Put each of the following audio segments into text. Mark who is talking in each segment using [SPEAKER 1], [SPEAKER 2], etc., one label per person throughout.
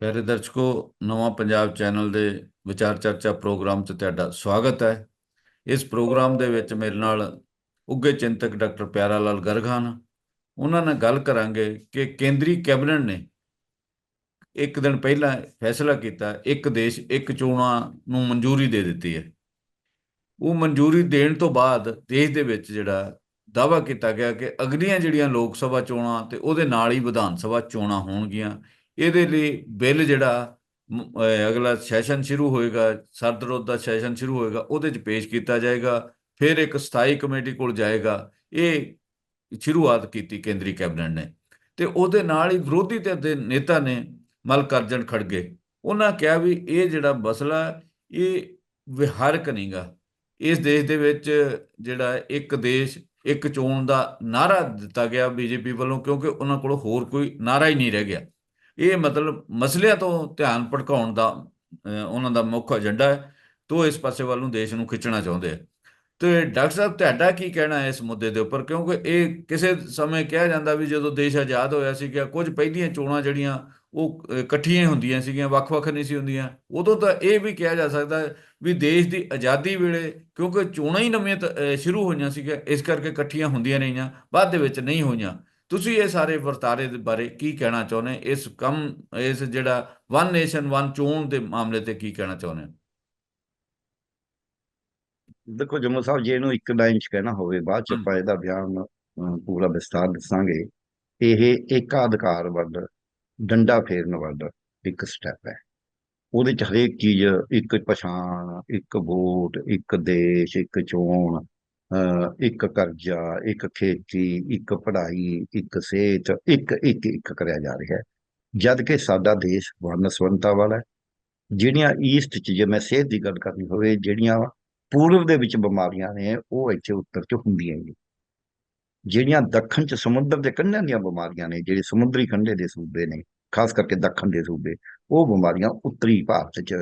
[SPEAKER 1] ਪਿਆਰੇ ਦਰਸ਼ਕੋ, ਨਵਾਂ ਪੰਜਾਬ ਚੈਨਲ ਦੇ ਵਿਚਾਰ ਚਰਚਾ ਪ੍ਰੋਗਰਾਮ 'ਚ ਤੁਹਾਡਾ ਸਵਾਗਤ ਹੈ। ਇਸ ਪ੍ਰੋਗਰਾਮ ਦੇ ਵਿੱਚ ਮੇਰੇ ਨਾਲ ਉੱਘੇ ਚਿੰਤਕ ਡਾਕਟਰ ਪਿਆਰਾ ਲਾਲ ਗਰਗ ਹਨ ਉਹਨਾਂ ਨਾਲ ਗੱਲ ਕਰਾਂਗੇ ਕਿ ਕੇਂਦਰੀ ਕੈਬਨਿਟ ਨੇ ਇੱਕ ਦਿਨ ਪਹਿਲਾਂ ਫੈਸਲਾ ਕੀਤਾ, ਇੱਕ ਦੇਸ਼, ਇੱਕ ਚੋਣਾਂ ਨੂੰ ਮਨਜ਼ੂਰੀ ਦੇ ਦਿੱਤੀ ਹੈ। ਉਹ ਮਨਜ਼ੂਰੀ ਦੇਣ ਤੋਂ ਬਾਅਦ ਦੇਸ਼ ਦੇ ਵਿੱਚ ਜਿਹੜਾ ਦਾਅਵਾ ਕੀਤਾ ਗਿਆ ਕਿ ਅਗਲੀਆਂ ਜਿਹੜੀਆਂ ਲੋਕ ਸਭਾ ਚੋਣਾਂ ਤੇ ਉਹਦੇ ਨਾਲ ਹੀ ਵਿਧਾਨ ਸਭਾ ਚੋਣਾਂ ਹੋਣਗੀਆਂ। ਇਹਦੇ ਲਈ ਬਿੱਲ ਜਿਹੜਾ ਅਗਲਾ ਸੈਸ਼ਨ ਸ਼ੁਰੂ ਹੋਏਗਾ ਸਰਦ ਰੁੱਤ ਦਾ ਸੈਸ਼ਨ ਸ਼ੁਰੂ ਹੋਏਗਾ, ਉਹਦੇ 'ਚ ਪੇਸ਼ ਕੀਤਾ ਜਾਏਗਾ, ਫਿਰ ਇੱਕ ਸਥਾਈ ਕਮੇਟੀ ਕੋਲ ਜਾਏਗਾ, ਇਹ ਸ਼ੁਰੂਆਤ ਕੀਤੀ ਕੇਂਦਰੀ ਕੈਬਨਿਟ ਨੇ। ਤੇ ਉਹਦੇ ਨਾਲ ਹੀ ਵਿਰੋਧੀ ਧਿਰ ਦੇ ਨੇਤਾ ਨੇ ਮਲਕਰਜਨ ਖੜਗੇ। ਉਹਨਾਂ ਕਿਹਾ ਵੀ ਇਹ ਜਿਹੜਾ ਮਸਲਾ, ਇਹ ਵਿਹਾਰਕ ਨਹੀਂਗਾ ਇਸ ਦੇਸ਼ ਦੇ ਵਿੱਚ ਜਿਹੜਾ ਇੱਕ ਦੇਸ਼, ਇੱਕ ਚੋਣ ਦਾ ਨਾਰਾ ਦਿੱਤਾ ਗਿਆ ਬੀਜੇਪੀ ਵੱਲੋਂ, ਕਿਉਂਕਿ ਉਹਨਾਂ ਕੋਲ ਹੋਰ ਕੋਈ ਨਾਰਾ ਹੀ ਨਹੀਂ ਰਹਿ ਗਿਆ। ਇਹ ਮਤਲਬ ਮਸਲਿਆਂ ਤੋਂ ਧਿਆਨ ਭਟਕਾਉਣ ਦਾ ਉਹਨਾਂ ਦਾ ਮੁੱਖ ਏਜੰਡਾ ਹੈ, ਤੋਂ ਇਸ ਪਾਸੇ ਵੱਲ ਨੂੰ ਦੇਸ਼ ਨੂੰ ਖਿੱਚਣਾ ਚਾਹੁੰਦੇ ਆ। ਤੇ ਡਾਕਟਰ ਸਾਹਿਬ, ਤੁਹਾਡਾ ਕੀ ਕਹਿਣਾ ਹੈ ਇਸ ਮੁੱਦੇ ਦੇ ਉੱਪਰ? ਕਿਉਂਕਿ ਇਹ ਕਿਸੇ ਸਮੇਂ ਕਿਹਾ ਜਾਂਦਾ ਵੀ ਜਦੋਂ ਦੇਸ਼ ਆਜ਼ਾਦ ਹੋਇਆ ਸੀ ਕਿ ਕੁਝ ਪਹਿਲੀਆਂ ਚੋਣਾਂ ਜਿਹੜੀਆਂ ਉਹ ਇਕੱਠੀਆਂ ਹੁੰਦੀਆਂ ਸੀਗੀਆਂ, ਵੱਖ-ਵੱਖ ਨਹੀਂ ਸੀ ਹੁੰਦੀਆਂ। ਉਦੋਂ ਤਾਂ ਇਹ ਵੀ ਕਿਹਾ ਜਾ ਸਕਦਾ ਵੀ ਦੇਸ਼ ਦੀ ਆਜ਼ਾਦੀ ਵੇਲੇ, ਕਿਉਂਕਿ ਚੋਣਾਂ ਹੀ ਨਵੀਆਂ ਤ- ਸ਼ੁਰੂ ਹੋਈਆਂ ਸੀਗੀਆਂ, ਇਸ ਕਰਕੇ ਇਕੱਠੀਆਂ ਹੁੰਦੀਆਂ ਰਹੀਆਂ, ਬਾਅਦ ਦੇ ਵਿੱਚ ਨਹੀਂ ਹੋਈਆਂ। ਤੁਸੀਂ ਇਹ ਸਾਰੇ ਵਰਤਾਰੇ ਦੇ ਬਾਰੇ ਕੀ ਕਹਿਣਾ ਚਾਹੁੰਦੇ? ਇਸ ਕੰਮ ਇਸ ਜਿਹੜਾ ਵਨ ਨੇਸ਼ਨ ਵਨ ਚੋਣ ਦੇ ਮਾਮਲੇ ਤੇ ਕੀ ਕਹਿਣਾ ਚਾਹੁੰਦੇ
[SPEAKER 2] ਦੇਖੋ ਜੰਮੂ ਸਾਹਿਬ ਜੇ ਇਹਨੂੰ ਇੱਕ ਲਾਈਨ ਚ ਕਹਿਣਾ ਹੋਵੇ ਬਾਅਦ ਚ। ਆਪਾਂ ਇਹਦਾ ਬਿਆਨ ਪੂਰਾ ਵਿਸਤਾਰ ਦੱਸਾਂਗੇ। ਇਹ ਏਕਾਧਿਕਾਰ ਵੱਲ ਡੰਡਾ ਫੇਰਨ ਵੱਲ ਇੱਕ ਸਟੈਪ ਹੈ। ਉਹਦੇ ਚ ਹਰੇਕ ਚੀਜ਼ ਇੱਕ ਪਛਾਣ ਇੱਕ ਵੋਟ ਇੱਕ ਦੇਸ਼ ਇੱਕ ਚੋਣ ਇੱਕ ਕਰਜ਼ਾ, ਇੱਕ ਖੇਤੀ, ਇੱਕ ਪੜ੍ਹਾਈ, ਇੱਕ ਸਿਹਤ, ਇੱਕ ਇੱਕ ਇੱਕ ਕਰਿਆ ਜਾ ਰਿਹਾ ਹੈ। ਜਦ ਕਿ ਸਾਡਾ ਦੇਸ਼ ਵੰਨਸਵੰਤਾ ਵਾਲਾ ਹੈ। ਜਿਹੜੀਆਂ ਈਸਟ ਚ ਜੇ ਮੈਂ ਸਿਹਤ ਦੀ ਗੱਲ ਕਰਨੀ ਹੋਵੇ, ਜਿਹੜੀਆਂ ਪੂਰਬ ਦੇ ਵਿੱਚ ਬਿਮਾਰੀਆਂ ਨੇ, ਉਹ ਇੱਥੇ ਉੱਤਰ ਚ ਹੁੰਦੀਆਂ ਨੇ। ਜਿਹੜੀਆਂ ਦੱਖਣ ਚ ਸਮੁੰਦਰ ਦੇ ਕੰਢਿਆਂ ਦੀਆਂ ਬਿਮਾਰੀਆਂ ਨੇ, ਜਿਹੜੇ ਸਮੁੰਦਰੀ ਕੰਢੇ ਦੇ ਸੂਬੇ ਨੇ, ਖਾਸ ਕਰਕੇ ਦੱਖਣ ਦੇ ਸੂਬੇ, ਉਹ ਬਿਮਾਰੀਆਂ ਉੱਤਰੀ ਭਾਰਤ ਚ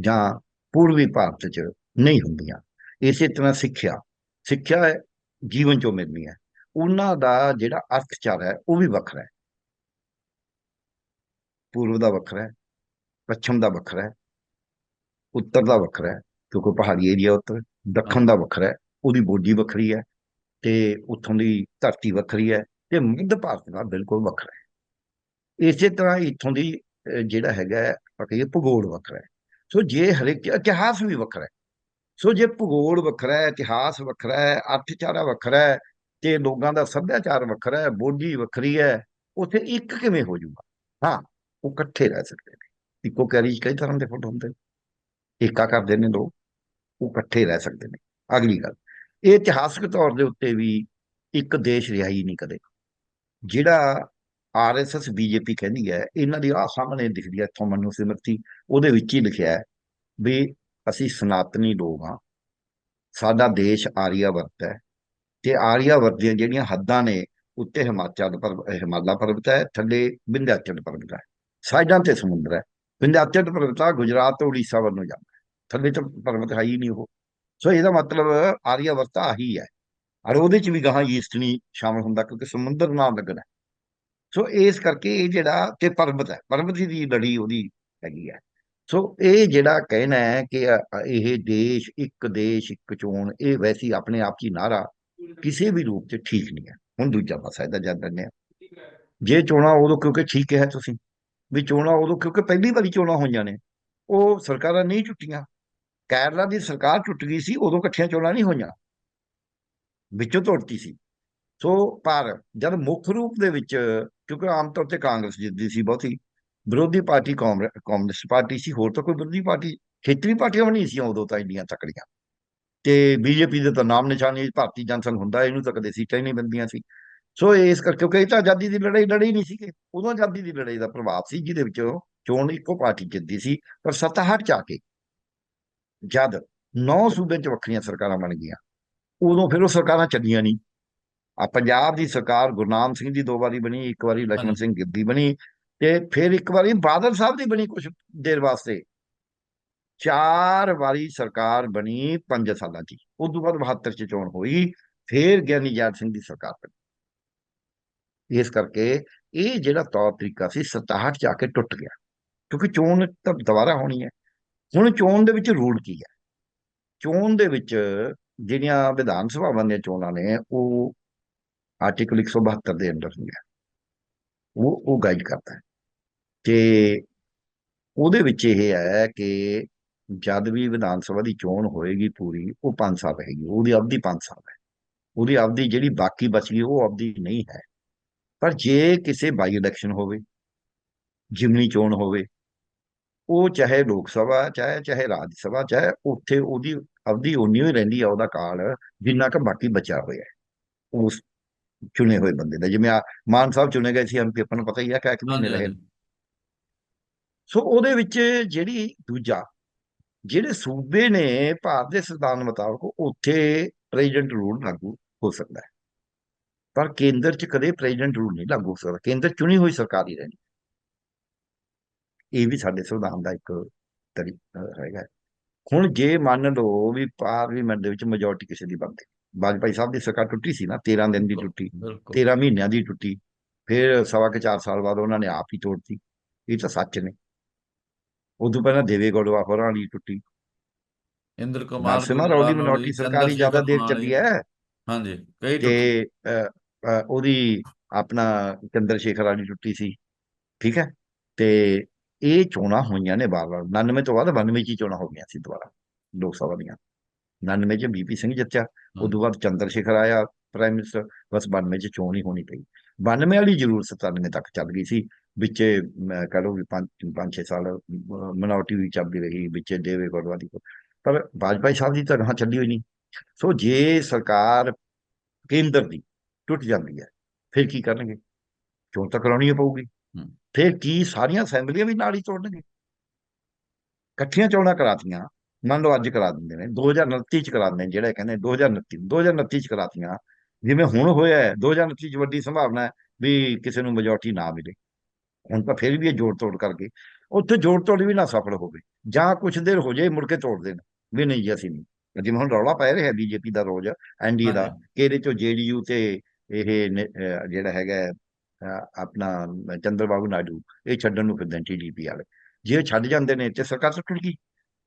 [SPEAKER 2] ਜਾਂ ਪੂਰਬੀ ਭਾਰਤ ਚ ਨਹੀਂ ਹੁੰਦੀਆਂ। ਇਸੇ ਤਰ੍ਹਾਂ ਸਿੱਖਿਆ ਸਿੱਖਿਆ ਹੈ, ਜੀਵਨ ਚੋਂ ਮਿਲਣੀ ਹੈ। ਉਹਨਾਂ ਦਾ ਜਿਹੜਾ ਅਰਥਚਾਰਾ ਹੈ ਉਹ ਵੀ ਵੱਖਰਾ ਹੈ। ਪੂਰਬ ਦਾ ਵੱਖਰਾ ਹੈ ਪੱਛਮ ਦਾ ਵੱਖਰਾ ਹੈ ਉੱਤਰ ਦਾ ਵੱਖਰਾ ਹੈ ਕਿਉਂਕਿ ਪਹਾੜੀ ਏਰੀਆ ਉੱਤਰ ਦੱਖਣ ਦਾ ਵੱਖਰਾ ਹੈ ਉਹਦੀ ਬੋਡੀ ਵੱਖਰੀ ਹੈ ਤੇ ਉੱਥੋਂ ਦੀ ਧਰਤੀ ਵੱਖਰੀ ਹੈ ਤੇ ਮੱਧ ਭਾਰਤ ਦਾ ਬਿਲਕੁਲ ਵੱਖਰਾ ਹੈ। ਇਸੇ ਤਰ੍ਹਾਂ ਇੱਥੋਂ ਦੀ ਜਿਹੜਾ ਹੈਗਾ ਆਪਾਂ ਕਹੀਏ ਭੂਗੋਲ ਵੱਖਰਾ ਹੈ। ਸੋ ਜੇ ਹਰੇਕ ਇਤਿਹਾਸ ਵੀ ਵੱਖਰਾ ਹੈ ਸੋ ਜੇ ਭੂਗੋਲ ਵੱਖਰਾ ਹੈ, ਇਤਿਹਾਸ ਵੱਖਰਾ ਹੈ, ਅਰਥਚਾਰਾ ਵੱਖਰਾ ਹੈ ਤੇ ਲੋਕਾਂ ਦਾ ਸੱਭਿਆਚਾਰ ਵੱਖਰਾ ਹੈ, ਬੋਲੀ ਵੱਖਰੀ ਹੈ, ਉੱਥੇ ਇੱਕ ਕਿਵੇਂ ਹੋ ਜਾਊਗਾ ਹਾਂ, ਉਹ ਇਕੱਠੇ ਰਹਿ ਸਕਦੇ ਨੇ। ਇੱਕੋ ਕੈਰੀ 'ਚ ਕਈ ਤਰ੍ਹਾਂ ਦੇ ਫੁੱਟ ਹੁੰਦੇ ਏਕਾ ਕਰਦੇ ਨੇ ਲੋਕ, ਉਹ ਇਕੱਠੇ ਰਹਿ ਸਕਦੇ ਨੇ। ਅਗਲੀ ਗੱਲ, ਇਹ ਇਤਿਹਾਸਕ ਤੌਰ ਦੇ ਉੱਤੇ ਵੀ ਇੱਕ ਦੇਸ਼ ਰਿਹਾ ਹੀ ਨਹੀਂ ਕਦੇ। ਜਿਹੜਾ ਆਰਐਸਐਸ ਬੀਜੇਪੀ ਕਹਿੰਦੀ ਹੈ, ਇਹਨਾਂ ਦੀ ਆਹ ਸਾਹਮਣੇ ਦਿਖਦੀ ਹੈ, ਇੱਥੋਂ ਮਨੂ ਸਿਮਰਤੀ, ਉਹਦੇ ਵਿੱਚ ਹੀ ਲਿਖਿਆ ਹੈ ਵੀ ਅਸੀਂ ਸਨਾਤਨੀ ਲੋਕ ਹਾਂ। ਸਾਡਾ ਦੇਸ਼ ਆਰੀਆਵਰਤ ਹੈ। ਤੇ ਆਰੀਆਵਰਤ ਦੀਆਂ ਜਿਹੜੀਆਂ ਹੱਦਾਂ ਨੇ, ਉੱਤੇ ਹਿਮਾਚਲ ਪਰਬ ਹਿਮਾਲਾ ਪਰਬਤ ਹੈ, ਥੱਲੇ ਵਿੰਧਿਆਚਲ ਪਰਬਤ ਹੈ। ਸਾਈਡਾਂ ਤੇ ਸਮੁੰਦਰ ਹੈ। ਵਿੰਧਿਆਚਲ ਪਰਬਤ ਗੁਜਰਾਤ ਤੋਂ ਉੜੀਸਾ ਵੱਲ ਨੂੰ ਜਾਂਦਾ ਹੈ। ਥੱਲੇ ਤਾਂ ਪਰਬਤ ਹੈ ਹੀ ਨਹੀਂ ਉਹ। ਸੋ ਇਹਦਾ ਮਤਲਬ ਆਰੀਆਵਰਤ ਆਹੀ ਹੈ। ਔਰ ਉਹਦੇ ਚ ਵੀ ਗਾਹਾਂ ਈਸਟਨੀ ਨਹੀਂ ਸ਼ਾਮਲ ਹੁੰਦਾ ਕਿਉਂਕਿ ਸਮੁੰਦਰ ਨਾਲ ਲੱਗਣਾ ਸੋ ਇਸ ਕਰਕੇ ਇਹ ਜਿਹੜਾ, ਤੇ ਪਰਬਤ ਹੈ। ਪਰਬਤ ਦੀ ਲੜੀ ਉਹਦੀ ਹੈਗੀ ਹੈ। ਸੋ ਇਹ ਜਿਹੜਾ ਕਹਿਣਾ ਹੈ ਕਿ ਇਹ ਦੇਸ਼, ਇੱਕ ਦੇਸ਼, ਇੱਕ ਚੋਣ, ਇਹ ਵੈਸੀ ਆਪਣੇ ਆਪ 'ਚ ਹੀ ਨਾਰਾ ਕਿਸੇ ਵੀ ਰੂਪ 'ਚ ਠੀਕ ਨਹੀਂ ਹੈ। ਹੁਣ ਦੂਜਾ ਪਾਸਾ ਇਹਦਾ ਜਦ ਦਿੰਦੇ ਆ ਜੇ ਚੋਣਾਂ ਉਦੋਂ ਕਿਉਂਕਿ ਠੀਕ ਹੈ ਤੁਸੀਂ, ਵੀ ਚੋਣਾਂ ਉਦੋਂ ਕਿਉਂਕਿ ਪਹਿਲੀ ਵਾਰੀ ਚੋਣਾਂ ਹੋਈਆਂ ਨੇ, ਉਹ ਸਰਕਾਰਾਂ ਨਹੀਂ ਟੁੱਟੀਆਂ। ਕੇਰਲਾ ਦੀ ਸਰਕਾਰ ਟੁੱਟ ਗਈ ਸੀ, ਉਦੋਂ ਇਕੱਠੀਆਂ ਚੋਣਾਂ ਨਹੀਂ ਹੋਈਆਂ। ਵਿੱਚੋਂ ਟੁੱਟਦੀ ਸੀ। ਸੋ ਪਰ ਜਦ ਮੁੱਖ ਰੂਪ ਦੇ ਵਿੱਚ, ਕਿਉਂਕਿ ਆਮ ਤੌਰ ਤੇ ਕਾਂਗਰਸ ਜਿੱਤਦੀ ਸੀ ਬਹੁਤੀ ਵਿਰੋਧੀ ਪਾਰਟੀ ਕਾਂਗਰਸ ਪਾਰਟੀ ਸੀ ਹੋਰ ਤਾਂ ਕੋਈ ਵਿਰੋਧੀ ਪਾਰਟੀ ਖੇਤਰੀ ਪਾਰਟੀਆਂ ਵੀ ਨਹੀਂ ਸੀ ਉਦੋਂ ਤਾਂ ਇੰਨੀਆਂ ਤਕੜੀਆਂ। ਤੇ ਬੀਜੇਪੀ ਦੇ ਤਾਂ ਨਾਮ ਨਿਸ਼ਾਨ ਨਿਸ਼ਾਨੀ ਭਾਰਤੀ ਜਨਸੰਘ ਹੁੰਦਾ ਇਹਨੂੰ ਤਾਂ ਕਦੇ ਸੀਟਾਂ ਹੀ ਨਹੀਂ ਬੰਦੀਆਂ ਸੀ। ਸੋ ਇਸ ਕਰਕੇ ਕਿਉਂਕਿ ਇਹ ਤਾਂ ਆਜ਼ਾਦੀ ਦੀ ਲੜਾਈ ਲੜੀ ਨਹੀਂ ਸੀਗੇ। ਉਦੋਂ ਆਜ਼ਾਦੀ ਦੀ ਲੜਾਈ ਦਾ ਪ੍ਰਭਾਵ ਸੀ ਜਿਹਦੇ ਵਿੱਚ ਚੋਣ ਇੱਕੋ ਪਾਰਟੀ ਜਿੱਤਦੀ ਸੀ ਪਰ ਸੱਤਾ ਹਟ ਜਾ ਕੇ ਜਦ ਨੌ ਸੂਬੇ 'ਚ ਵੱਖਰੀਆਂ ਸਰਕਾਰਾਂ ਬਣ ਗਈਆਂ ਉਦੋਂ ਫਿਰ ਉਹ ਸਰਕਾਰਾਂ ਚੱਲੀਆਂ ਨਹੀਂ। ਆ ਪੰਜਾਬ ਦੀ ਸਰਕਾਰ ਗੁਰਨਾਮ ਸਿੰਘ ਦੀ ਦੋ ਵਾਰੀ ਬਣੀ ਇੱਕ ਵਾਰੀ ਲਖਮਨ ਸਿੰਘ ਗਿੱਦੀ ਬਣੀ ਤੇ ਫਿਰ ਇੱਕ ਵਾਰੀ ਬਾਦਲ ਸਾਹਿਬ ਦੀ ਬਣੀ ਕੁਝ ਦੇਰ ਵਾਸਤੇ। ਚਾਰ ਵਾਰੀ ਸਰਕਾਰ ਬਣੀ 5 ਸਾਲਾਂ 'ਚ। ਹੀ। ਉਸ ਤੋਂ ਬਾਅਦ 72 'ਚ ਚੋਣ ਹੋਈ, ਫਿਰ ਗਿਆਨੀ ਯਾਦ ਸਿੰਘ ਦੀ ਸਰਕਾਰ ਬਣੀ। ਇਸ ਕਰਕੇ ਇਹ ਜਿਹੜਾ ਤੌਰ ਤਰੀਕਾ ਸੀ 67 'ਚ ਆ ਕੇ ਟੁੱਟ ਗਿਆ। ਕਿਉਂਕਿ ਚੋਣ ਤਾਂ ਦੁਬਾਰਾ ਹੋਣੀ ਹੈ। ਹੁਣ ਚੋਣ ਦੇ ਵਿੱਚ ਰੂਲ ਕੀ ਹੈ? ਚੋਣ ਦੇ ਵਿੱਚ ਜਿਹੜੀਆਂ ਵਿਧਾਨ ਸਭਾਵਾਂ ਦੀਆਂ ਚੋਣਾਂ ਨੇ, ਉਹ ਆਰਟੀਕਲ 172 ਦੇ ਅੰਦਰ ਹੁੰਦੀਆਂ। ਉਹ ਉਹ ਗਾਈਡ ਕਰਦਾ ਹੈ। ਤੇ ਉਹਦੇ ਵਿੱਚ ਇਹ ਹੈ ਕਿ ਜਦ ਵੀ ਵਿਧਾਨ ਸਭਾ ਦੀ ਚੋਣ ਹੋਏਗੀ ਪੂਰੀ ਉਹ 5 ਸਾਲ ਰਹੇਗੀ ਉਹਦੀ ਅਵਧੀ 5 ਸਾਲ ਹੈ। ਉਹਦੀ ਅਵਧੀ ਜਿਹੜੀ ਬਾਕੀ ਬਚ ਗਈ ਉਹ ਅਵਧੀ ਨਹੀਂ ਹੈ। ਪਰ ਜੇ ਕਿਸੇ ਬਾਈ ਇਲੈਕਸ਼ਨ ਹੋਵੇ ਜਿਮਨੀ ਚੋਣ ਹੋਵੇ ਉਹ ਚਾਹੇ ਲੋਕ ਸਭਾ ਚਾਹੇ ਚਾਹੇ ਰਾਜ ਸਭਾ ਚਾਹੇ ਉੱਥੇ ਉਹਦੀ ਅਵਧੀ ਉਨੀ ਹੀ ਰਹਿੰਦੀ ਆ ਉਹਦਾ ਕਾਲ ਜਿੰਨਾ ਕੁ ਬਾਕੀ ਬਚਿਆ ਹੋਇਆ ਹੈ ਉਸ ਚੁਣੇ ਹੋਏ ਬੰਦੇ ਦਾ। ਜਿਵੇਂ ਆ ਮਾਨ ਸਾਹਿਬ ਚੁਣੇ ਗਏ ਸੀ ਐਮਪੀ ਆਪਾਂ ਨੂੰ ਪਤਾ ਹੀ ਆ ਕਿ ਇੱਕ ਮਹੀਨੇ ਰਹੇ ਸੋ ਉਹਦੇ ਵਿੱਚ ਜਿਹੜੀ ਦੂਜਾ ਜਿਹੜੇ ਸੂਬੇ ਨੇ ਭਾਰਤ ਦੇ ਸੰਵਿਧਾਨ ਮੁਤਾਬਕ ਉੱਥੇ ਪ੍ਰੈਜ਼ੀਡੈਂਟ ਰੂਲ ਲਾਗੂ ਹੋ ਸਕਦਾ ਹੈ। ਪਰ ਕੇਂਦਰ 'ਚ ਕਦੇ ਪ੍ਰੈਜ਼ੀਡੈਂਟ ਰੂਲ ਨਹੀਂ ਲਾਗੂ ਹੋ ਸਕਦਾ। ਕੇਂਦਰ ਚੁਣੀ ਹੋਈ ਸਰਕਾਰ ਹੀ ਰਹਿਣੀ। ਇਹ ਵੀ ਸਾਡੇ ਸੰਵਿਧਾਨ ਦਾ ਇੱਕ ਤਰੀਕਾ ਹੈਗਾ। ਹੁਣ ਜੇ ਮੰਨ ਲਓ ਵੀ ਪਾਰਲੀਮੈਂਟ ਦੇ ਵਿੱਚ ਮੈਜੋਰਟੀ ਕਿਸੇ ਦੀ ਬਣਦੀ ਵਾਜਪਾਈ ਸਾਹਿਬ ਦੀ ਸਰਕਾਰ ਟੁੱਟੀ ਸੀ ਨਾ 13 ਦਿਨ ਦੀ ਟੁੱਟੀ।
[SPEAKER 1] ਬਿਲਕੁਲ।
[SPEAKER 2] 13 ਮਹੀਨਿਆਂ ਦੀ ਟੁੱਟੀ। ਫਿਰ ਸਵਾ ਕੇ 4 ਸਾਲ ਬਾਅਦ ਉਹਨਾਂ ਨੇ ਆਪ ਹੀ ਤੋੜਤੀ। ਇਹ ਤਾਂ ਸੱਚ ਨੇ। ਉਦੋਂ ਪਹਿਲਾਂ ਦੇਵੇ ਗੌਡਵਾ ਹੋਰਾਂ ਵਾਲੀ ਟੁੱਟੀ।
[SPEAKER 1] ਇੰਦਰ ਕੁਮਾਰ ਗੁਜਰਾਲ
[SPEAKER 2] ਮਿਨੋਰਟੀ
[SPEAKER 1] ਵਾਲੀ,
[SPEAKER 2] ਸਰਕਾਰ ਜ਼ਿਆਦਾ ਦੇਰ ਚੱਲੀ ਹੈ।
[SPEAKER 1] ਹਾਂਜੀ ਕਈ
[SPEAKER 2] ਤੇ ਉਹਦੀ ਆਪਣਾ ਚੰਦਰ ਸ਼ੇਖਰ ਵਾਲੀ ਟੁੱਟੀ ਸੀ ਠੀਕ ਹੈ? ਤੇ ਇਹ ਚੋਣਾਂ ਹੋਈਆਂ ਨੇ ਬਾਰ-ਬਾਰ 99 ਤੋਂ ਬਾਅਦ 92 ਚ ਚੋਣਾਂ ਹੋ ਗਈਆਂ ਸੀ ਦੁਬਾਰਾ ਲੋਕ ਸਭਾ ਦੀਆਂ। 99 ਚ ਬੀਪੀ ਸਿੰਘ ਜਿੱਤਿਆ ਉਦੋਂ ਬਾਅਦ ਚੰਦਰ ਸ਼ੇਖਰ ਆਇਆ ਪ੍ਰਾਈਮ ਮਿਨਿਸਟਰ ਬਸ 92 ਚ ਚੋਣ ਹੀ ਹੋਣੀ ਪਈ। 92 ਵਾਲੀ ਜ਼ਰੂਰ 97 ਤੱਕ ਚੱਲ ਗਈ ਸੀ। ਵਿੱਚੇ ਮੈਂ ਕਹ ਲਓ ਵੀ 5 5 6 ਸਾਲ ਮਿਨੋਰਟੀ ਵੀ ਚੱਲਦੀ ਰਹੀ ਵਿੱਚੇ ਦੇਵੇ ਗੌਡਵਾ ਦੀ। ਪਰ ਵਾਜਪਾਈ ਸਾਹਿਬ ਦੀ ਤਾਂ ਗਾਂਹ ਚੱਲੀ ਹੋਈ ਨਹੀਂ। ਸੋ ਜੇ ਸਰਕਾਰ ਕੇਂਦਰ ਦੀ ਟੁੱਟ ਜਾਂਦੀ ਹੈ ਫਿਰ ਕੀ ਕਰਨਗੇ? ਚੋਣ ਤਾਂ ਕਰਾਉਣੀ ਪਊਗੀ। ਫਿਰ ਕੀ ਸਾਰੀਆਂ ਅਸੈਂਬਲੀਆਂ ਵੀ ਨਾਲ ਹੀ ਤੋੜਨਗੇ? ਇਕੱਠੀਆਂ ਚੋਣਾਂ ਕਰਾਤੀਆਂ ਮੰਨ ਲਓ ਅੱਜ ਕਰਾ ਦਿੰਦੇ ਨੇ 2029 ਚ ਕਰਾ ਦਿੰਦੇ ਨੇ ਜਿਹੜਾ ਕਹਿੰਦੇ 2029 2029 ਚ ਕਰਾਤੀਆਂ ਜਿਵੇਂ ਹੁਣ ਹੋਇਆ ਹੈ 2029 ਚ ਵੱਡੀ ਸੰਭਾਵਨਾ ਹੈ ਵੀ ਕਿਸੇ ਨੂੰ ਮੈਜੋਰਟੀ ਨਾ ਮਿਲੇ। ਹੁਣ ਤਾਂ ਫਿਰ ਵੀ ਇਹ ਜੋੜ ਤੋੜ ਕਰਕੇ ਉੱਥੇ ਜੋੜ ਤੋੜ ਵੀ ਨਾ ਸਫਲ ਹੋਵੇ। ਜਾਂ ਕੁਝ ਦੇਰ ਹੋ ਜਾਏ ਮੁੜ ਕੇ ਤੋੜ ਦੇਣ। ਵੀ ਨਹੀਂ ਜੀ ਅਸੀਂ ਨਹੀਂ। ਜਿਵੇਂ ਹੁਣ ਰੌਲਾ ਪੈ ਰਿਹਾ ਬੀਜੇਪੀ ਦਾ ਰੋਜ਼ ਐਨਡੀਏ ਦਾ। ਕਿ ਇਹਦੇ ਚੋਂ ਜੇਡੀਯੂ ਤੇ ਇਹ ਜਿਹੜਾ ਹੈਗਾ ਆਪਣਾ ਚੰਦਰਬਾਬੂ ਨਾਇਡੂ ਇਹ ਛੱਡਣ ਨੂੰ ਫਿਰਦੇ ਟੀਡੀਪੀ ਵਾਲੇ। ਜੇ ਛੱਡ ਜਾਂਦੇ ਨੇ ਤੇ ਸਰਕਾਰ ਟੁੱਟ ਗਈ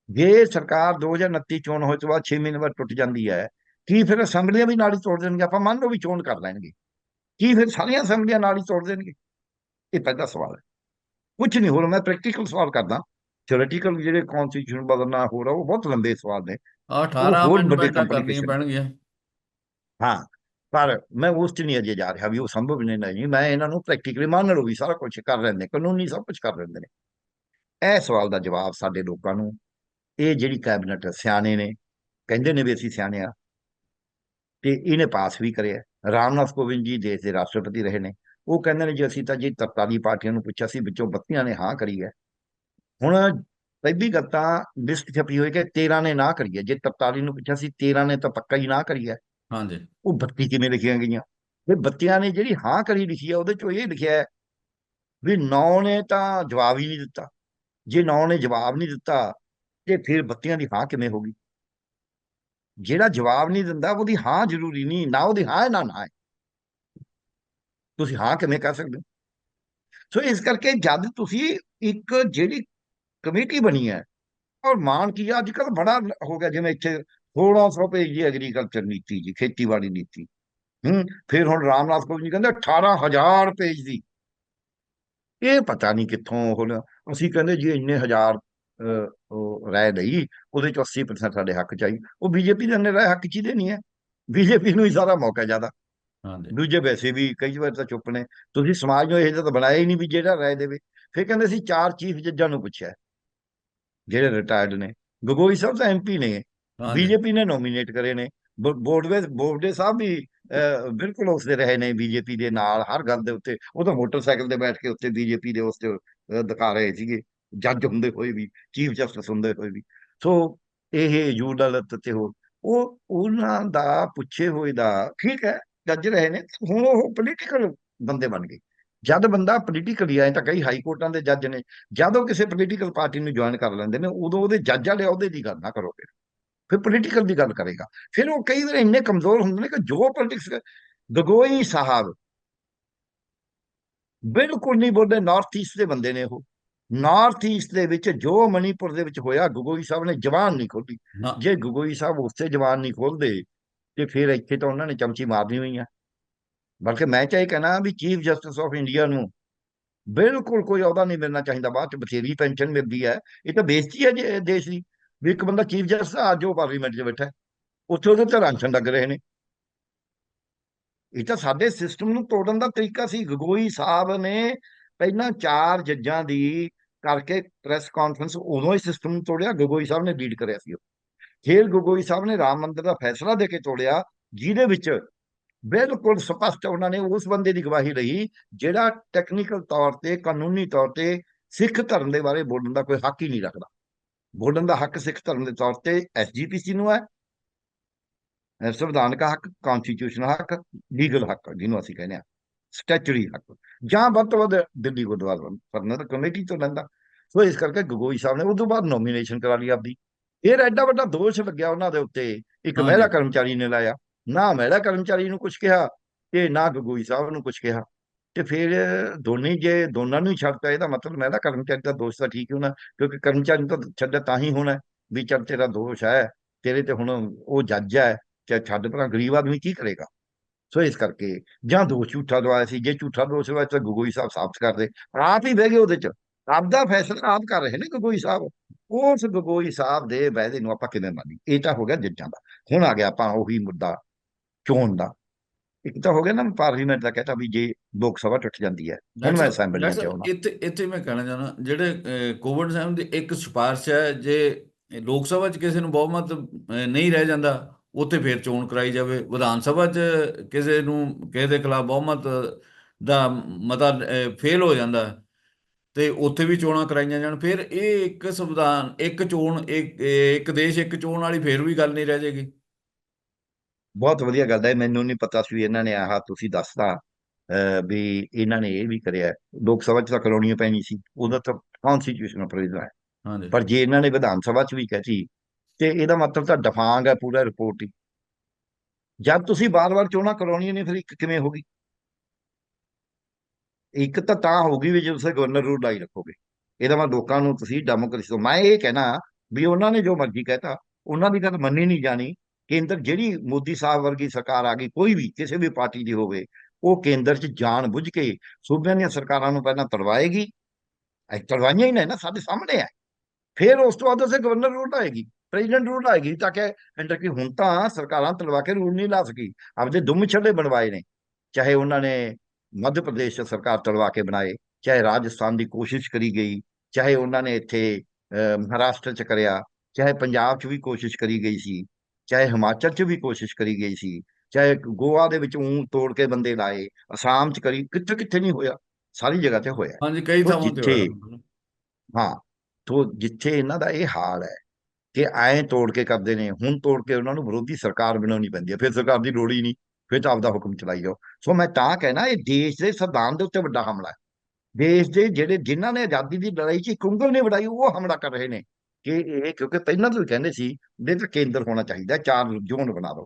[SPEAKER 2] ਜੇ ਸਰਕਾਰ 2029 ਚੋਣ ਹੋਏ ਤੋਂ ਬਾਅਦ 6 ਮਹੀਨੇ ਬਾਅਦ ਟੁੱਟ ਜਾਂਦੀ ਹੈ ਕੀ ਫਿਰ ਅਸੈਂਬਲੀਆਂ ਵੀ ਨਾਲ ਹੀ ਤੋੜ ਦੇਣਗੇ? ਆਪਾਂ ਮੰਨ ਲਓ ਵੀ ਚੋਣ ਕਰ ਲੈਣਗੇ। ਕੀ ਫਿਰ ਸਾਰੀਆਂ ਅਸੈਂਬਲੀਆਂ ਨਾਲ ਹੀ ਤੋੜ ਦੇਣਗੇ? ਇਹ ਪਹਿਲਾ ਸਵਾਲ ਹੈ। ਕੁਝ ਨਹੀਂ ਹੋਰ ਮੈਂ ਪ੍ਰੈਕਟੀਕਲ ਸਵਾਲ ਕਰਦਾ। ਥਿਓਰੇਟੀਕਲ ਜਿਹੜੇ ਕਨਸਟੀਟਿਊਸ਼ਨ ਬਦਲਣਾ ਹੋ ਰਿਹਾ ਉਹ ਬਹੁਤ ਲੰਬੇ ਸਵਾਲ ਨੇ।
[SPEAKER 1] ਆਹ 18
[SPEAKER 2] ਹੋਰ ਵੱਡੇ
[SPEAKER 1] ਅਮੈਂਡਮੈਂਟਾਂ ਕਰਨੀਆਂ। ਪੈਣਗੀਆਂ।
[SPEAKER 2] ਹਾਂ ਪਰ ਮੈਂ ਉਸ 'ਚ ਨਹੀਂ ਅਜੇ ਜਾ ਰਿਹਾ ਵੀ ਉਹ ਸੰਭਵ ਨਹੀਂ ਨਹੀਂ। ਮੈਂ ਇਹਨਾਂ ਨੂੰ ਪ੍ਰੈਕਟੀਕਲੀ ਮੰਨ ਲਓ ਵੀ ਸਾਰਾ ਕੁਝ ਕਰ ਰਹੇ ਨੇ ਕਾਨੂੰਨੀ ਸਭ ਕੁਝ ਕਰ ਰਹੇ ਨੇ। ਇਹ ਸਵਾਲ ਦਾ ਜਵਾਬ ਸਾਡੇ ਲੋਕਾਂ ਨੂੰ ਇਹ ਜਿਹੜੀ ਕੈਬਨਿਟ ਸਿਆਣੇ ਨੇ ਕਹਿੰਦੇ ਨੇ ਵੀ ਅਸੀਂ ਸਿਆਣੇ ਆ ਤੇ ਇਹਨੇ ਪਾਸ ਵੀ ਕਰਿਆ। ਰਾਮਨਾਥ ਕੋਵਿੰਦ ਜੀ ਦੇਸ਼ ਦੇ ਰਾਸ਼ਟਰਪਤੀ ਰਹੇ ਨੇ। ਉਹ ਕਹਿੰਦੇ ਨੇ ਜੀ ਅਸੀਂ ਤਾਂ ਜੀ 43 ਪਾਰਟੀਆਂ ਨੂੰ ਪੁੱਛਿਆ ਸੀ ਵਿੱਚੋਂ 32 ਨੇ ਹਾਂ ਕਰੀ ਹੈ। ਹੁਣ ਪਹਿਲੀ ਗੱਲ ਤਾਂ ਲਿਸਟ ਛਪੀ ਹੋਈ ਕਿ 13 ਨੇ ਨਾ ਕਰੀ ਹੈ। ਜੇ 43 ਨੂੰ ਪੁੱਛਿਆ ਸੀ 13 ਨੇ ਤਾਂ ਪੱਕਾ ਹੀ ਨਾ ਕਰੀ ਹੈ।
[SPEAKER 1] ਹਾਂਜੀ।
[SPEAKER 2] ਉਹ 32 ਕਿਵੇਂ ਲਿਖੀਆਂ ਗਈਆਂ? ਵੀ ਬੱਤੀਆਂ ਨੇ ਜਿਹੜੀ ਹਾਂ ਕਰੀ ਲਿਖੀ ਹੈ ਉਹਦੇ ਚੋਂ ਇਹ ਲਿਖਿਆ ਹੈ ਵੀ 9 ਨੇ ਤਾਂ ਜਵਾਬ ਹੀ ਨਹੀਂ ਦਿੱਤਾ। ਜੇ 9 ਨੇ ਜਵਾਬ ਨਹੀਂ ਦਿੱਤਾ ਤੇ ਫਿਰ ਬੱਤੀਆਂ ਦੀ ਹਾਂ ਕਿਵੇਂ ਹੋਗੀ ਜਿਹੜਾ ਜਵਾਬ ਨਹੀਂ ਦਿੰਦਾ ਉਹਦੀ ਹਾਂ ਜ਼ਰੂਰੀ ਨਹੀਂ ਨਾ ਉਹਦੀ ਹਾਂ ਹੈ ਨਾ ਨਾ ਹੈ। ਤੁਸੀਂ ਹਾਂ ਕਿਵੇਂ ਕਰ ਸਕਦੇ ਹੋ? ਸੋ ਇਸ ਕਰਕੇ ਜਦ ਤੁਸੀਂ ਇੱਕ ਜਿਹੜੀ ਕਮੇਟੀ ਬਣੀ ਹੈ ਔਰ ਮਾਨ ਕੀ ਅੱਜ ਕੱਲ ਬੜਾ ਹੋ ਗਿਆ ਜਿਵੇਂ ਇੱਥੇ 1600 ਪੇਜ ਦੀ ਐਗਰੀਕਲਚਰ ਨੀਤੀ ਜੀ ਖੇਤੀਬਾੜੀ ਨੀਤੀ। ਹੂੰ ਫਿਰ ਹੁਣ ਰਾਮਨਾਥ ਕੋਵਿੰਦ ਜੀ ਕਹਿੰਦੇ 18000 ਪੇਜ ਦੀ। ਇਹ ਪਤਾ ਨਹੀਂ ਕਿੱਥੋਂ ਹੁਣ ਅਸੀਂ ਕਹਿੰਦੇ ਜੀ ਇੰਨੇ ਹਜ਼ਾਰ ਅਹ, ਲਈ ਉਹਦੇ ਚ 80% ਸਾਡੇ ਹੱਕ 'ਚ ਆਈ। ਉਹ ਬੀਜੇਪੀ ਦੇ ਨੇ ਰਾਇ ਹੱਕ ਚ ਹੀ ਦੇਣੀ ਹੈ। ਬੀਜੇਪੀ ਨੂੰ ਹੀ ਸਾਰਾ ਮੌਕਾ ਜ਼ਿਆਦਾ।
[SPEAKER 1] ਹਾਂਜੀ।
[SPEAKER 2] ਦੂਜੇ ਵੈਸੇ ਵੀ ਕਈ ਵਾਰ ਤਾਂ ਚੁੱਪ ਨੇ ਤੁਸੀਂ ਸਮਾਜ ਨੂੰ ਇਹ ਤਾਂ ਬਣਾਇਆ ਹੀ ਨਹੀਂ ਵੀ ਜਿਹੜਾ ਰਾਏ ਦੇਵੇ। ਫਿਰ ਕਹਿੰਦੇ ਸੀ ਚਾਰ ਚੀਫ ਜੱਜਾਂ ਨੂੰ ਪੁੱਛਿਆ ਜਿਹੜੇ ਰਿਟਾਇਰਡ ਨੇ। ਗਗੋਈ ਸਾਹਿਬ ਤਾਂ ਐਮਪੀ ਨੇ। ਬੀਜੇਪੀ ਨੇ ਨੋਮੀਨੇਟ ਕਰੇ ਨੇ। ਬੋਰਡਵੇ ਬੋਰਡੇ ਸਾਹਿਬ ਵੀ ਬਿਲਕੁਲ ਉਸਦੇ ਰਹੇ ਨੇ ਬੀਜੇਪੀ ਦੇ ਨਾਲ ਹਰ ਗੱਲ ਦੇ ਉੱਤੇ। ਉਹ ਤਾਂ ਮੋਟਰਸਾਈਕਲ ਤੇ ਬੈਠ ਕੇ ਉੱਤੇ ਬੀਜੇਪੀ ਦੇ ਉਸ ਤੇ ਅਹ, ਦਿਖਾ ਰਹੇ ਸੀਗੇ। ਜੱਜ ਹੁੰਦੇ ਹੋਏ ਵੀ ਚੀਫ ਜਸਟਿਸ ਹੁੰਦੇ ਹੋਏ ਵੀ। ਸੋ ਇਹ ਯੂ ਅਦਾਲਤ ਤੇ ਹੋਰ। ਉਹ ਉਹਨਾਂ ਦਾ ਪੁੱਛੇ ਹੋਏ ਦਾ ਠੀਕ ਹੈ। ਜੱਜ ਰਹੇ ਨੇ ਹੁਣ ਉਹ ਪੋਲੀਟੀਕਲ ਬੰਦੇ ਬਣ ਗਏ। ਜਦ ਬੰਦਾ ਪੋਲੀਟੀਕਲੀ ਆਏ ਤਾਂ ਕਈ ਹਾਈ ਕੋਰਟਾਂ ਦੇ ਜੱਜ ਨੇ ਜਦੋਂ ਕਿਸੇ ਪੋਲੀਟੀਕਲ ਪਾਰਟੀ ਨੂੰ ਜੁਆਇਨ ਕਰ ਲੈਂਦੇ ਨੇ ਉਦੋਂ ਉਹਦੇ ਜੱਜ ਵਾਲੇ ਅਹੁਦੇ ਦੀ ਗੱਲ ਨਾ ਕਰੋ ਫਿਰ। ਫਿਰ ਪੋਲੀਟੀਕਲ ਦੀ ਗੱਲ ਕਰੇਗਾ। ਫਿਰ ਉਹ ਕਈ ਵਾਰ ਇੰਨੇ ਕਮਜ਼ੋਰ ਹੁੰਦੇ ਨੇ ਕਿ ਜੋ ਪੋਲਿਟਿਕਸ ਗਗੋਈ ਸਾਹਿਬ ਬਿਲਕੁਲ ਨਹੀਂ ਬੋਲਦੇ ਨਾਰਥ ਈਸਟ ਦੇ ਬੰਦੇ ਨੇ ਉਹ। ਨਾਰਥ ਈਸਟ ਦੇ ਵਿੱਚ ਜੋ ਮਣੀਪੁਰ ਦੇ ਵਿੱਚ ਹੋਇਆ ਗਗੋਈ ਸਾਹਿਬ ਨੇ ਜਵਾਨ ਨਹੀਂ ਖੋਲੀ ਜੇ ਗਗੋਈ ਸਾਹਿਬ ਉਸੇ ਜਵਾਨ ਨਹੀਂ ਖੋਲਦੇ ਤੇ ਫਿਰ ਇੱਥੇ ਤਾਂ ਉਹਨਾਂ ਨੇ ਚਮਚੀ ਮਾਰਨੀ ਹੋਈ ਆ। ਬਲਕਿ ਮੈਂ ਚਾਹੇ ਕਹਿਣਾ ਵੀ ਚੀਫ ਜਸਟਿਸ ਆਫ ਇੰਡੀਆ ਨੂੰ ਬਿਲਕੁਲ ਕੋਈ ਅਹੁਦਾ ਨਹੀਂ ਮਿਲਣਾ ਚਾਹੀਦਾ, ਬਾਅਦ ਚ ਬਥੇਰੀ ਪੈਨਸ਼ਨ ਮਿਲਦੀ ਹੈ। ਇਹ ਤਾਂ ਬੇਇੱਜ਼ਤੀ ਹੈ ਜੇ ਦੇਸ਼ ਦੀ, ਵੀ ਇੱਕ ਬੰਦਾ ਚੀਫ ਜਸਟਿਸ ਅੱਜ ਉਹ ਪਾਰਲੀਮੈਂਟ 'ਚ ਬੈਠਾ ਉੱਥੇ ਉਹਦੇ ਤੇ ਰਾਂਛਣ ਲੱਗ ਰਹੇ ਨੇ। ਇਹ ਤਾਂ ਸਾਡੇ ਸਿਸਟਮ ਨੂੰ ਤੋੜਨ ਦਾ ਤਰੀਕਾ ਸੀ। ਗਗੋਈ ਸਾਹਿਬ ਨੇ ਪਹਿਲਾਂ ਚਾਰ ਜੱਜਾਂ ਦੀ ਕਰਕੇ ਪ੍ਰੈਸ ਕਾਨਫਰੰਸ ਉਦੋਂ ਹੀ ਸਿਸਟਮ ਨੂੰ ਤੋੜਿਆ। ਗਗੋਈ ਸਾਹਿਬ ਨੇ ਲੀਡ ਕਰਿਆ ਸੀ ਉਹ। ਫਿਰ ਗੋਗੋਈ ਸਾਹਿਬ ਨੇ ਰਾਮ ਮੰਦਿਰ ਦਾ ਫੈਸਲਾ ਦੇ ਕੇ ਤੋੜਿਆ, ਜਿਹਦੇ ਵਿੱਚ ਬਿਲਕੁਲ ਸਪਸ਼ਟ ਉਹਨਾਂ ਨੇ ਉਸ ਬੰਦੇ ਦੀ ਗਵਾਹੀ ਲਈ, ਜਿਹੜਾ ਟੈਕਨੀਕਲ ਤੌਰ ਤੇ, ਕਾਨੂੰਨੀ ਤੌਰ ਤੇ ਸਿੱਖ ਧਰਮ ਦੇ ਬਾਰੇ ਬੋਲਣ ਦਾ ਕੋਈ ਹੱਕ ਹੀ ਨਹੀਂ ਰੱਖਦਾ। ਬੋਲਣ ਦਾ ਹੱਕ ਸਿੱਖ ਧਰਮ ਦੇ ਤੌਰ ਤੇ ਐਸਜੀਪੀਸੀ ਨੂੰ ਹੈ। ਸੰਵਿਧਾਨਕ ਹੱਕ ਕਨਸਟੀਟਿਊਸ਼ਨਲ ਹੱਕ ਲੀਗਲ ਹੱਕ, ਜਿਹਨੂੰ ਅਸੀਂ ਕਹਿੰਦੇ ਆ ਸਟੈਚੂਰੀ ਹੱਕ। ਜਾਂ ਵੱਧ ਤੋਂ ਵੱਧ ਦਿੱਲੀ ਗੁਰਦੁਆਰਾ ਪ੍ਰਬੰਧਕ ਕਮੇਟੀ ਤੋਂ ਲੈਂਦਾ। ਸੋ ਇਸ ਕਰਕੇ ਗਗੋਈ ਸਾਹਿਬ ਨੇ ਉਸ ਤੋਂ ਬਾਅਦ ਨੋਮੀਨੇਸ਼ਨ ਕਰਾ ਲਈ ਆਪਦੀ। ਇਹ ਐਡਾ ਵੱਡਾ ਦੋਸ਼ ਲੱਗਿਆ ਉਹਨਾਂ ਦੇ ਉੱਤੇ। ਇੱਕ। ਮਹਿਲਾ ਕਰਮਚਾਰੀ ਨੇ ਲਾਇਆ। ਨਾ ਮਹਿਲਾ ਕਰਮਚਾਰੀ ਨੂੰ ਕੁਝ ਕਿਹਾ ਤੇ ਨਾ ਗਗੋਈ ਸਾਹਿਬ ਨੂੰ ਕੁਝ ਕਿਹਾ। ਤੇ ਫਿਰ ਦੋਨੇ ਜੇ ਦੋਨਾਂ ਨੂੰ ਛੱਡਤਾ ਇਹਦਾ ਮਤਲਬ ਮਹਿਲਾ ਕਰਮਚਾਰੀ ਦਾ ਦੋਸ਼ ਤਾਂ ਠੀਕ ਹੀ ਹੋਣਾ ਕਿਉਂਕਿ ਕਰਮਚਾਰੀ ਤਾਂ ਛੱਡਿਆ ਤਾਂ ਹੀ ਹੋਣਾ ਵੀ ਚੱਲ ਤੇਰਾ ਦੋਸ਼ ਹੈ ਤੇਰੇ ਤੇ ਹੁਣ ਉਹ ਜੱਜ ਹੈ ਚਾਹੇ ਛੱਡ ਭਰਾ ਗਰੀਬ ਆਦਮੀ ਕੀ ਕਰੇਗਾ। ਸੋ ਇਸ ਕਰਕੇ ਜਾਂ ਦੋਸ਼ ਝੂਠਾ ਦਵਾਇਆ ਸੀ ਜੇ ਝੂਠਾ ਦੋਸ਼ ਦਵਾਇਆ ਤਾਂ ਗਗੋਈ ਸਾਹਿਬ ਸਾਬਤ ਕਰਦੇ ਪਰ ਆਪ ਹੀ ਬਹਿ ਗਏ ਉਹਦੇ ਚ। ਆਪ ਦਾ ਫੈਸਲਾ ਆਪ ਕਰ ਰਹੇ ਨੇ ਗਗੋਈ ਸਾਹਿਬ। ਉਸ ਗਗੋਈ ਸਾਹਿਬ ਦੇ ਵਾਅਦੇ ਨੂੰ ਆਪਾਂ ਕਿਵੇਂ ਮੰਨੀ ਇਹ ਤਾਂ ਹੋ ਗਿਆ ਜੱਜਾਂ ਦਾ। ਹੁਣ ਆ ਗਿਆ ਆਪਾਂ ਉਹੀ ਮੁੱਦਾ ਚੋਣ ਦਾ। ਇੱਕ ਤਾਂ ਹੋ ਗਿਆ ਨਾ ਪਾਰਲੀਮੈਂਟ ਦਾ ਕਹਤਾ ਵੀ ਜੇ ਲੋਕ ਸਭਾ ਟੁੱਟ ਜਾਂਦੀ ਹੈ ਹੁਣ ਮੈਂ
[SPEAKER 1] ਡਾਕਟਰ
[SPEAKER 2] ਚ ਆਉਣਾ
[SPEAKER 1] ਇੱਥੇ ਇੱਥੇ ਮੈਂ ਕਹਿਣਾ ਚਾਹੁੰਦਾ ਜਿਹੜੇ ਕੋਵਿਡ ਸਾਹਿਬ ਦੀ ਇੱਕ ਸਿਫਾਰਿਸ਼ ਹੈ ਜੇ ਲੋਕ ਸਭਾ 'ਚ ਕਿਸੇ ਨੂੰ ਬਹੁਮਤ ਨਹੀਂ ਰਹਿ ਜਾਂਦਾ ਉੱਥੇ ਫਿਰ ਚੋਣ ਕਰਾਈ ਜਾਵੇ। ਵਿਧਾਨ ਸਭਾ 'ਚ ਕਿਸੇ ਨੂੰ ਕਿਸੇ ਦੇ ਖਿਲਾਫ ਬਹੁਮਤ ਦਾ ਮਤਾ ਫੇਲ ਹੋ ਜਾਂਦਾ। ਤੇ ਉੱਥੇ ਵੀ ਚੋਣਾਂ ਕਰਾਈਆਂ ਜਾਣ। ਫਿਰ ਇਹ ਇੱਕ ਸੰਵਿਧਾਨ ਇੱਕ ਚੋਣ ਇੱਕ ਦੇਸ਼ ਇੱਕ ਚੋਣ ਵਾਲੀ ਫਿਰ ਵੀ ਗੱਲ ਨਹੀਂ ਰਹਿ ਜਾਏਗੀ
[SPEAKER 2] ਬਹੁਤ ਵਧੀਆ ਗੱਲ ਹੈ। ਮੈਨੂੰ ਨਹੀਂ ਪਤਾ ਸੀ ਇਹਨਾਂ ਨੇ ਆਹ ਤੁਸੀਂ ਅਹ, ਵੀ ਇਹਨਾਂ ਨੇ ਇਹ ਵੀ ਕਰਿਆ। ਲੋਕ ਸਭਾ ਚ ਤਾਂ ਕਰਾਉਣੀ ਪੈਣੀ ਸੀ। ਉਹਦਾ ਤਾਂ ਕਨਸਟੀਟਿਊਸ਼ਨਲ ਪ੍ਰੋਵੀਜ਼ਨ ਹੈ।
[SPEAKER 1] ਹਾਂਜੀ।
[SPEAKER 2] ਪਰ ਜੇ ਇਹਨਾਂ ਨੇ ਵਿਧਾਨ ਸਭਾ ਚ ਵੀ ਕਹਤੀ ਤੇ ਇਹਦਾ ਮਤਲਬ ਤਾਂ ਡਫਾਂਗ ਹੈ ਪੂਰਾ ਰਿਪੋਰਟ ਹੀ। ਜਦ ਤੁਸੀਂ ਬਾਰ-ਬਾਰ ਚੋਣਾਂ ਕਰਾਉਣੀਆਂ ਨੇ ਫਿਰ ਇੱਕ ਕਿਵੇਂ ਹੋਗੀ ਇੱਕ ਤਾਂ ਤਾਂ ਹੋਗੀ ਵੀ ਜੇ ਤੁਸੀਂ ਗਵਰਨਰ ਰੂਲ ਲਾਈ ਰੱਖੋਗੇ। ਇਹਦਾ ਮੈਂ ਲੋਕਾਂ ਨੂੰ ਤੁਸੀਂ ਡੈਮੋਕ੍ਰੇਸੀ ਤੋਂ ਮੈਂ ਇਹ ਕਹਿਣਾ ਵੀ ਉਹਨਾਂ ਨੇ ਜੋ ਮਰਜ਼ੀ ਕਹਿਤਾ ਉਹਨਾਂ ਦੀ ਗੱਲ ਮੰਨੀ ਨਹੀਂ ਜਾਣੀ। ਕੇਂਦਰ ਜਿਹੜੀ ਮੋਦੀ ਸਾਹਿਬ ਵਰਗੀ ਸਰਕਾਰ ਆ ਗਈ, ਕੋਈ ਵੀ ਕਿਸੇ ਵੀ ਪਾਰਟੀ ਦੀ ਹੋਵੇ, ਉਹ ਕੇਂਦਰ 'ਚ ਜਾਣ ਬੁੱਝ ਕੇ ਸੂਬਿਆਂ ਦੀਆਂ ਸਰਕਾਰਾਂ ਨੂੰ ਪਹਿਲਾਂ ਤੜਵਾਏਗੀ। ਇਹ ਤੜਵਾਈਆਂ ਹੀ ਨੇ ਨਾ, ਸਾਡੇ ਸਾਹਮਣੇ ਹੈ ਫਿਰ ਉਸ ਤੋਂ ਬਾਅਦ ਉਸੇ ਗਵਰਨਰ ਰੂਲ ਆਏਗੀ ਪ੍ਰੈਜ਼ੀਡੈਂਟ ਰੂਲ ਆਏਗੀ ਤਾਂ ਕਿ ਅੰਡਰ ਕਿ ਹੁਣ ਤਾਂ ਸਰਕਾਰਾਂ ਤਲਵਾ ਕੇ ਰੂਲ ਨਹੀਂ ਲਾ ਸਕੀ। ਆਪਦੇ ਦੁਮ ਛੱਲੇ ਬਣਵਾਏ ਨੇ, ਚਾਹੇ ਉਹਨਾਂ ਨੇ ਮੱਧ ਪ੍ਰਦੇਸ਼ ਸਰਕਾਰ ਤਲਵਾ ਕੇ ਬਣਾਏ ਚਾਹੇ ਰਾਜਸਥਾਨ ਦੀ ਕੋਸ਼ਿਸ਼ ਕਰੀ ਗਈ ਚਾਹੇ ਉਹਨਾਂ ਨੇ ਇੱਥੇ ਮਹਾਰਾਸ਼ਟਰ 'ਚ ਕਰਿਆ ਚਾਹੇ ਪੰਜਾਬ 'ਚ ਵੀ ਕੋਸ਼ਿਸ਼ ਕਰੀ ਗਈ ਸੀ ਚਾਹੇ ਹਿਮਾਚਲ 'ਚ ਵੀ ਕੋਸ਼ਿਸ਼ ਕਰੀ ਗਈ ਸੀ ਚਾਹੇ ਗੋਆ ਦੇ ਵਿੱਚ ਊਂ ਤੋੜ ਕੇ ਬੰਦੇ ਲਾਏ ਅਸਾਮ 'ਚ ਕਰੀ ਕਿੱਥੇ ਕਿੱਥੇ ਨਹੀਂ ਹੋਇਆ ਸਾਰੀ ਜਗ੍ਹਾ ਤੇ ਹੋਇਆ।
[SPEAKER 1] ਹਾਂਜੀ ਕਈ ਥਾਵਾਂ ਤੇ
[SPEAKER 2] ਜਿੱਥੇ
[SPEAKER 1] ਹੋਇਆ
[SPEAKER 2] ਹਾਂ ਤੋਂ ਜਿੱਥੇ ਇਹਨਾਂ ਦਾ ਇਹ ਹਾਲ ਹੈ ਕਿ ਐਂ ਤੋੜ ਕੇ ਕਰਦੇ ਨੇ ਹੁਣ ਤੋੜ ਕੇ ਉਹਨਾਂ ਨੂੰ ਵਿਰੋਧੀ ਸਰਕਾਰ ਬਣਾਉਣੀ ਪੈਂਦੀ ਹੈ ਫਿਰ ਸਰਕਾਰ ਦੀ ਲੋੜ ਹੀ ਨਹੀਂ। ਫਿਰ ਤਾਂ ਆਪਦਾ ਹੁਕਮ ਚਲਾਈ ਜਾਓ ਸੋ ਮੈਂ ਤਾਂ ਕਹਿਣਾ, ਇਹ ਦੇਸ਼ ਦੇ ਸੰਵਿਧਾਨ ਦੇ ਉੱਤੇ ਵੱਡਾ ਹਮਲਾ ਹੈ। ਦੇਸ਼ ਦੇ ਜਿਹੜੇ ਜਿਨ੍ਹਾਂ ਨੇ ਆਜ਼ਾਦੀ ਦੀ ਲੜਾਈ 'ਚ ਇੱਕ ਉਂਗਲ ਨਹੀਂ ਵੜਾਈ ਉਹ ਹਮਲਾ ਕਰ ਰਹੇ ਨੇ। ਕਿ ਇਹ ਕਿਉਂਕਿ ਪਹਿਲਾਂ ਤੋਂ ਕਹਿੰਦੇ ਸੀ ਵੀ ਕੇਂਦਰ ਹੋਣਾ ਚਾਹੀਦਾ, ਚਾਰ ਜ਼ੋਨ ਬਣਾ ਦਿਓ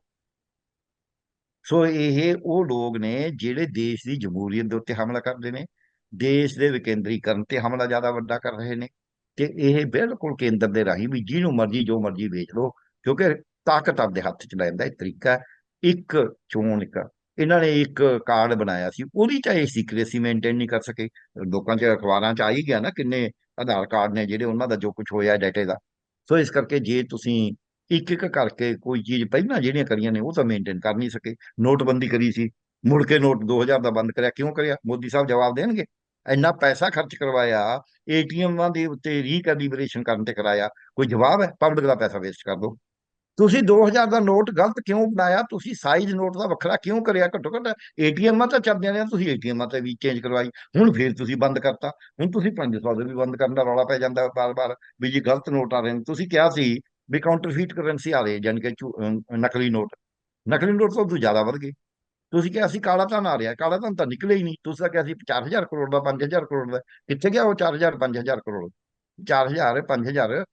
[SPEAKER 2] ਸੋ ਇਹ ਉਹ ਲੋਕ ਨੇ ਜਿਹੜੇ ਦੇਸ਼ ਦੀ ਜਮਹੂਰੀਅਤ ਦੇ ਉੱਤੇ ਹਮਲਾ ਕਰਦੇ ਨੇ, ਦੇਸ਼ ਦੇ ਵਿਕੇਂਦਰੀਕਰਨ ਤੇ ਹਮਲਾ ਜ਼ਿਆਦਾ ਵੱਡਾ ਕਰ ਰਹੇ ਨੇ। ਤੇ ਇਹ ਬਿਲਕੁਲ ਕੇਂਦਰ ਦੇ ਰਾਹੀਂ ਵੀ ਜਿਹਨੂੰ ਮਰਜ਼ੀ, ਜੋ ਮਰਜ਼ੀ ਵੇਚ ਲਓ, ਕਿਉਂਕਿ ਤਾਕਤ ਆਪਦੇ ਹੱਥ 'ਚ ਲੈਣ ਦਾ ਇਹ ਤਰੀਕਾ ਹੈ। ਇੱਕ ਚੋਣ ਇੱਕ ਇਹਨਾਂ ਨੇ ਇੱਕ ਕਾਰਡ ਬਣਾਇਆ ਸੀ, ਉਹਦੀ ਚਾਹੇ ਸੀਕ੍ਰੇਸੀ ਮੇਨਟੇਨ ਨਹੀਂ ਕਰ ਸਕੇ, ਲੋਕਾਂ 'ਚ ਅਖਬਾਰਾਂ 'ਚ ਆ ਹੀ ਗਿਆ ਨਾ ਕਿੰਨੇ ਆਧਾਰ ਕਾਰਡ ਨੇ ਜਿਹੜੇ ਉਹਨਾਂ ਦਾ ਜੋ ਕੁਝ ਹੋਇਆ ਡਾਟੇ ਦਾ। ਸੋ ਇਸ ਕਰਕੇ ਜੇ ਤੁਸੀਂ ਇੱਕ ਇੱਕ ਕਰਕੇ ਕੋਈ ਚੀਜ਼ ਪਹਿਲਾਂ ਜਿਹੜੀਆਂ ਕਰੀਆਂ ਨੇ ਉਹ ਤਾਂ ਮੇਨਟੇਨ ਕਰ ਨਹੀਂ ਸਕੇ। ਨੋਟਬੰਦੀ ਕਰੀ ਸੀ, ਮੁੜ ਕੇ ਨੋਟ 2000 ਦਾ ਬੰਦ ਕਰਿਆ, ਕਿਉਂ ਕਰਿਆ? ਮੋਦੀ ਸਾਹਿਬ ਜਵਾਬ ਦੇਣਗੇ? ਇੰਨਾ ਪੈਸਾ ਖਰਚ ਕਰਵਾਇਆ, ਏਟੀਐਮਾਂ ਦੇ ਉੱਤੇ ਰੀਕੈਲੀਬ੍ਰੇਸ਼ਨ ਕਰਨ ਤੇ ਕਰਾਇਆ, ਕੋਈ ਜਵਾਬ ਹੈ? ਪਬਲਿਕ ਦਾ ਪੈਸਾ ਵੇਸਟ ਕਰ ਦੋ ਤੁਸੀਂ 2000 ਦਾ ਨੋਟ ਗਲਤ ਕਿਉਂ ਬਣਾਇਆ? ਤੁਸੀਂ ਸਾਈਜ਼ ਨੋਟ ਦਾ ਵੱਖਰਾ ਕਿਉਂ ਕਰਿਆ? ਘੱਟੋ ਘੱਟ ਏਟੀਐਮਾਂ ਤਾਂ ਚੱਲਦੀਆਂ ਨੇ, ਤੁਸੀਂ ਏਟੀਐਮਾਂ ਤੇ ਵੀ ਚੇਂਜ ਕਰਵਾਈ। ਹੁਣ ਫੇਰ ਤੁਸੀਂ ਬੰਦ ਕਰਤਾ। ਹੁਣ ਤੁਸੀਂ 500 ਦੇ ਵੀ ਬੰਦ ਕਰਨ ਦਾ ਰੌਲਾ ਪੈ ਜਾਂਦਾ ਬਾਰ-ਬਾਰ ਵੀ ਜੀ ਗਲਤ ਨੋਟ ਆ ਰਹੇ ਨੇ। ਤੁਸੀਂ ਕਿਹਾ ਸੀ ਵੀ ਕਾਊਂਟਰਫੀਟ ਕਰੰਸੀ ਆ ਰਹੀ ਹੈ ਯਾਨੀ ਕਿ ਝੂ- ਨਕਲੀ ਨੋਟ ਨਕਲੀ ਨੋਟ ਤੋਂ ਉਦੋਂ ਜ਼ਿਆਦਾ ਵੱਧ ਗਏ। ਤੁਸੀਂ ਕਿਹਾ ਸੀ ਕਾਲਾ ਧਨ ਆ ਰਿਹਾ, ਕਾਲਾ ਧਨ ਤਾਂ ਨਿਕਲੇ ਹੀ ਨਹੀਂ। ਤੁਸੀਂ ਤਾਂ ਕਿਹਾ ਸੀ 4000 ਕਰੋੜ ਦਾ 5000 ਕਰੋੜ ਦਾ। ਕਿੱਥੇ ਗਿਆ ਉਹ 4000 5000 ਕਰੋੜ? 4000 5000